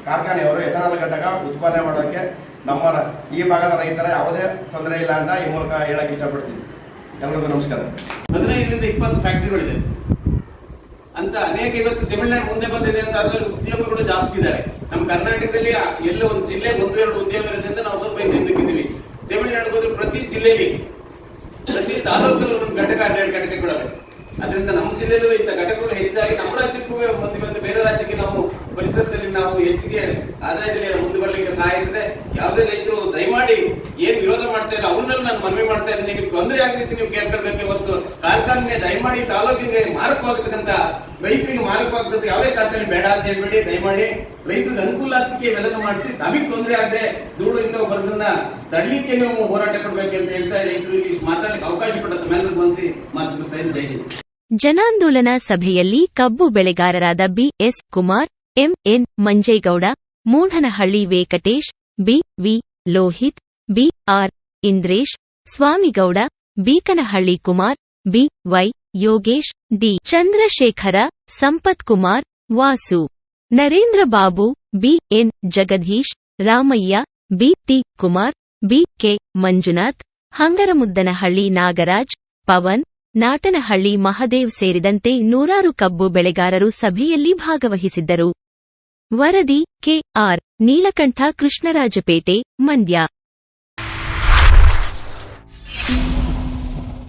ಕಾರ್ಖಾನೆಯವರು ಎಥನಾಲ್ ಘಟಕ ಉತ್ಪಾದನೆ ಮಾಡೋಕ್ಕೆ ನಮ್ಮ ಈ ಭಾಗದ ರೈತರ ಯಾವುದೇ ತೊಂದರೆ ಇಲ್ಲ ಅಂತ ಈ ಮೂಲಕ ಹೇಳಕ್ಕೆ ಇಷ್ಟಪಡ್ತೀನಿ. ಎಲ್ರಿಗೂ ನಮಸ್ಕಾರ. ಹದಿನೈದರಿಂದ ಇಪ್ಪತ್ತು ಫ್ಯಾಕ್ಟ್ರಿಗಳಿದೆ. ಅಂತ ಅನೇಕ ಇವತ್ತು ತಮಿಳುನಾಡು ಮುಂದೆ ಬಂದಿದೆ ಅಂತ ಅದರಲ್ಲಿ ಉದ್ಯಮಿಗಳು ಜಾಸ್ತಿ ಇದ್ದಾರೆ. ನಮ್ಮ ಕರ್ನಾಟಕದಲ್ಲಿ ಎಲ್ಲ ಒಂದು ಜಿಲ್ಲೆ ಒಂದು ಎರಡು ಉದ್ಯಮ ಅಂತ ನಾವು ಸ್ವಲ್ಪ ಹಿಂದಕ್ಕಿದ್ದೀವಿ ತಮಿಳುನಾಡು ಹೋದ್ರೆ ಪ್ರತಿ ಜಿಲ್ಲೆಯಲ್ಲಿ, ಪ್ರತಿ ತಾಲೂಕಲ್ಲಿ ಒಂದು ಘಟಕ ಹನ್ನೆರಡು ಘಟಕಗಳಿವೆ ಅದರಿಂದ ನಮ್ಮ ಜಿಲ್ಲೆಯಲ್ಲೂ ಇಂಥ ಘಟಕಗಳು ಹೆಚ್ಚಾಗಿ ನಮ್ಮ ರಾಜ್ಯಕ್ಕೂ ಬಂದು ಬಂದು ಬೇರೆ ರಾಜ್ಯಕ್ಕೆ ನಾವು ಪರಿಸರದಲ್ಲಿ ನಾವು ಹೆಚ್ಚಿಗೆ ಆದಾಯದಲ್ಲಿ ಮುಂದೆ ಬರ್ಲಿಕ್ಕೆ ಸಹಾಯ ಇದೆ ಯಾವುದೇ ರೈತರು ದಯಮಾಡಿ ಏನ್ ವಿರೋಧ ಮಾಡ್ತಾ ಇಲ್ಲ, ಅವ್ರನ್ನೆಲ್ಲ ನಾನು ಮನವಿ ಮಾಡ್ತಾ ಇದ್ದೀನಿ. ನಿಮ್ಗೆ ತೊಂದರೆ ಆಗಿರ್ತೀನಿ ರೀತಿ ನೀವು ಕೇಳ್ಕೊಳ್ಬೇಕು. ಇವತ್ತು ಕಾರ್ಖಾನೆ ದಯಮಾಡಿ ತಾಲೂಕಿಗೆ ಮಾರಕವಾಗತಕ್ಕಂತ ರೈತರಿಗೆ ಮಾರಕವಾಗದಂತ ಯಾವುದೇ ಕಾರ್ಖಾನೆ ಬೇಡ ಅಂತ ಹೇಳ್ಬೇಡಿ. ದಯಮಾಡಿ ರೈತರಿಗೆ ಅನುಕೂಲ ಆಗ್ಲಿಕ್ಕೆ ಇವೆಲ್ಲನೂ ಮಾಡಿಸಿ. ನಮಗೆ ತೊಂದರೆ ಆಗದೆ ಧೂಳು ಇಂಥವು ಬರೋದನ್ನ ತಡಲಿಕ್ಕೆ ನೀವು ಹೋರಾಟ ಕೊಡ್ಬೇಕು ಅಂತ ಹೇಳ್ತಾ ರೈತರಿಗೆ ಮಾತಾಡಲಿಕ್ಕೆ ಅವಕಾಶ ಕೊಟ್ಟಂತ ಮೇಲೆ ಬಂದಿಸಿ ಮಾತು ಮುಗಿಸ್ತಾ ಇದ್ದೀನಿ. ಜನಾಂದೋಲನ ಸಭೆಯಲ್ಲಿ ಕಬ್ಬು ಬೆಳೆಗಾರರಾದ BS Kumar MN Manjegowda, Mudanahalli Venkatesh, B. V. Lohith, B. R. Indresh, Swamygowda, Beekanahalli Kumar, B. Y. Yogesh, D. Chandrashekara, Sampath Kumar, Vasu. Narendra Babu, B. N. Jagadish, Ramaiah, B. T. Kumar, B. K. Manjunath, Hangaramuddanahalli Nagaraj, Pavan, Natanahalli Mahadev ಸೇರಿದಂತೆ ನೂರಾರು ಕಬ್ಬು ಬೆಳೆಗಾರರು ಸಭೆಯಲ್ಲಿ ಭಾಗವಹಿಸಿದ್ದರು. ವರದಿ K R Neelakantha Krishnarajpet Mandya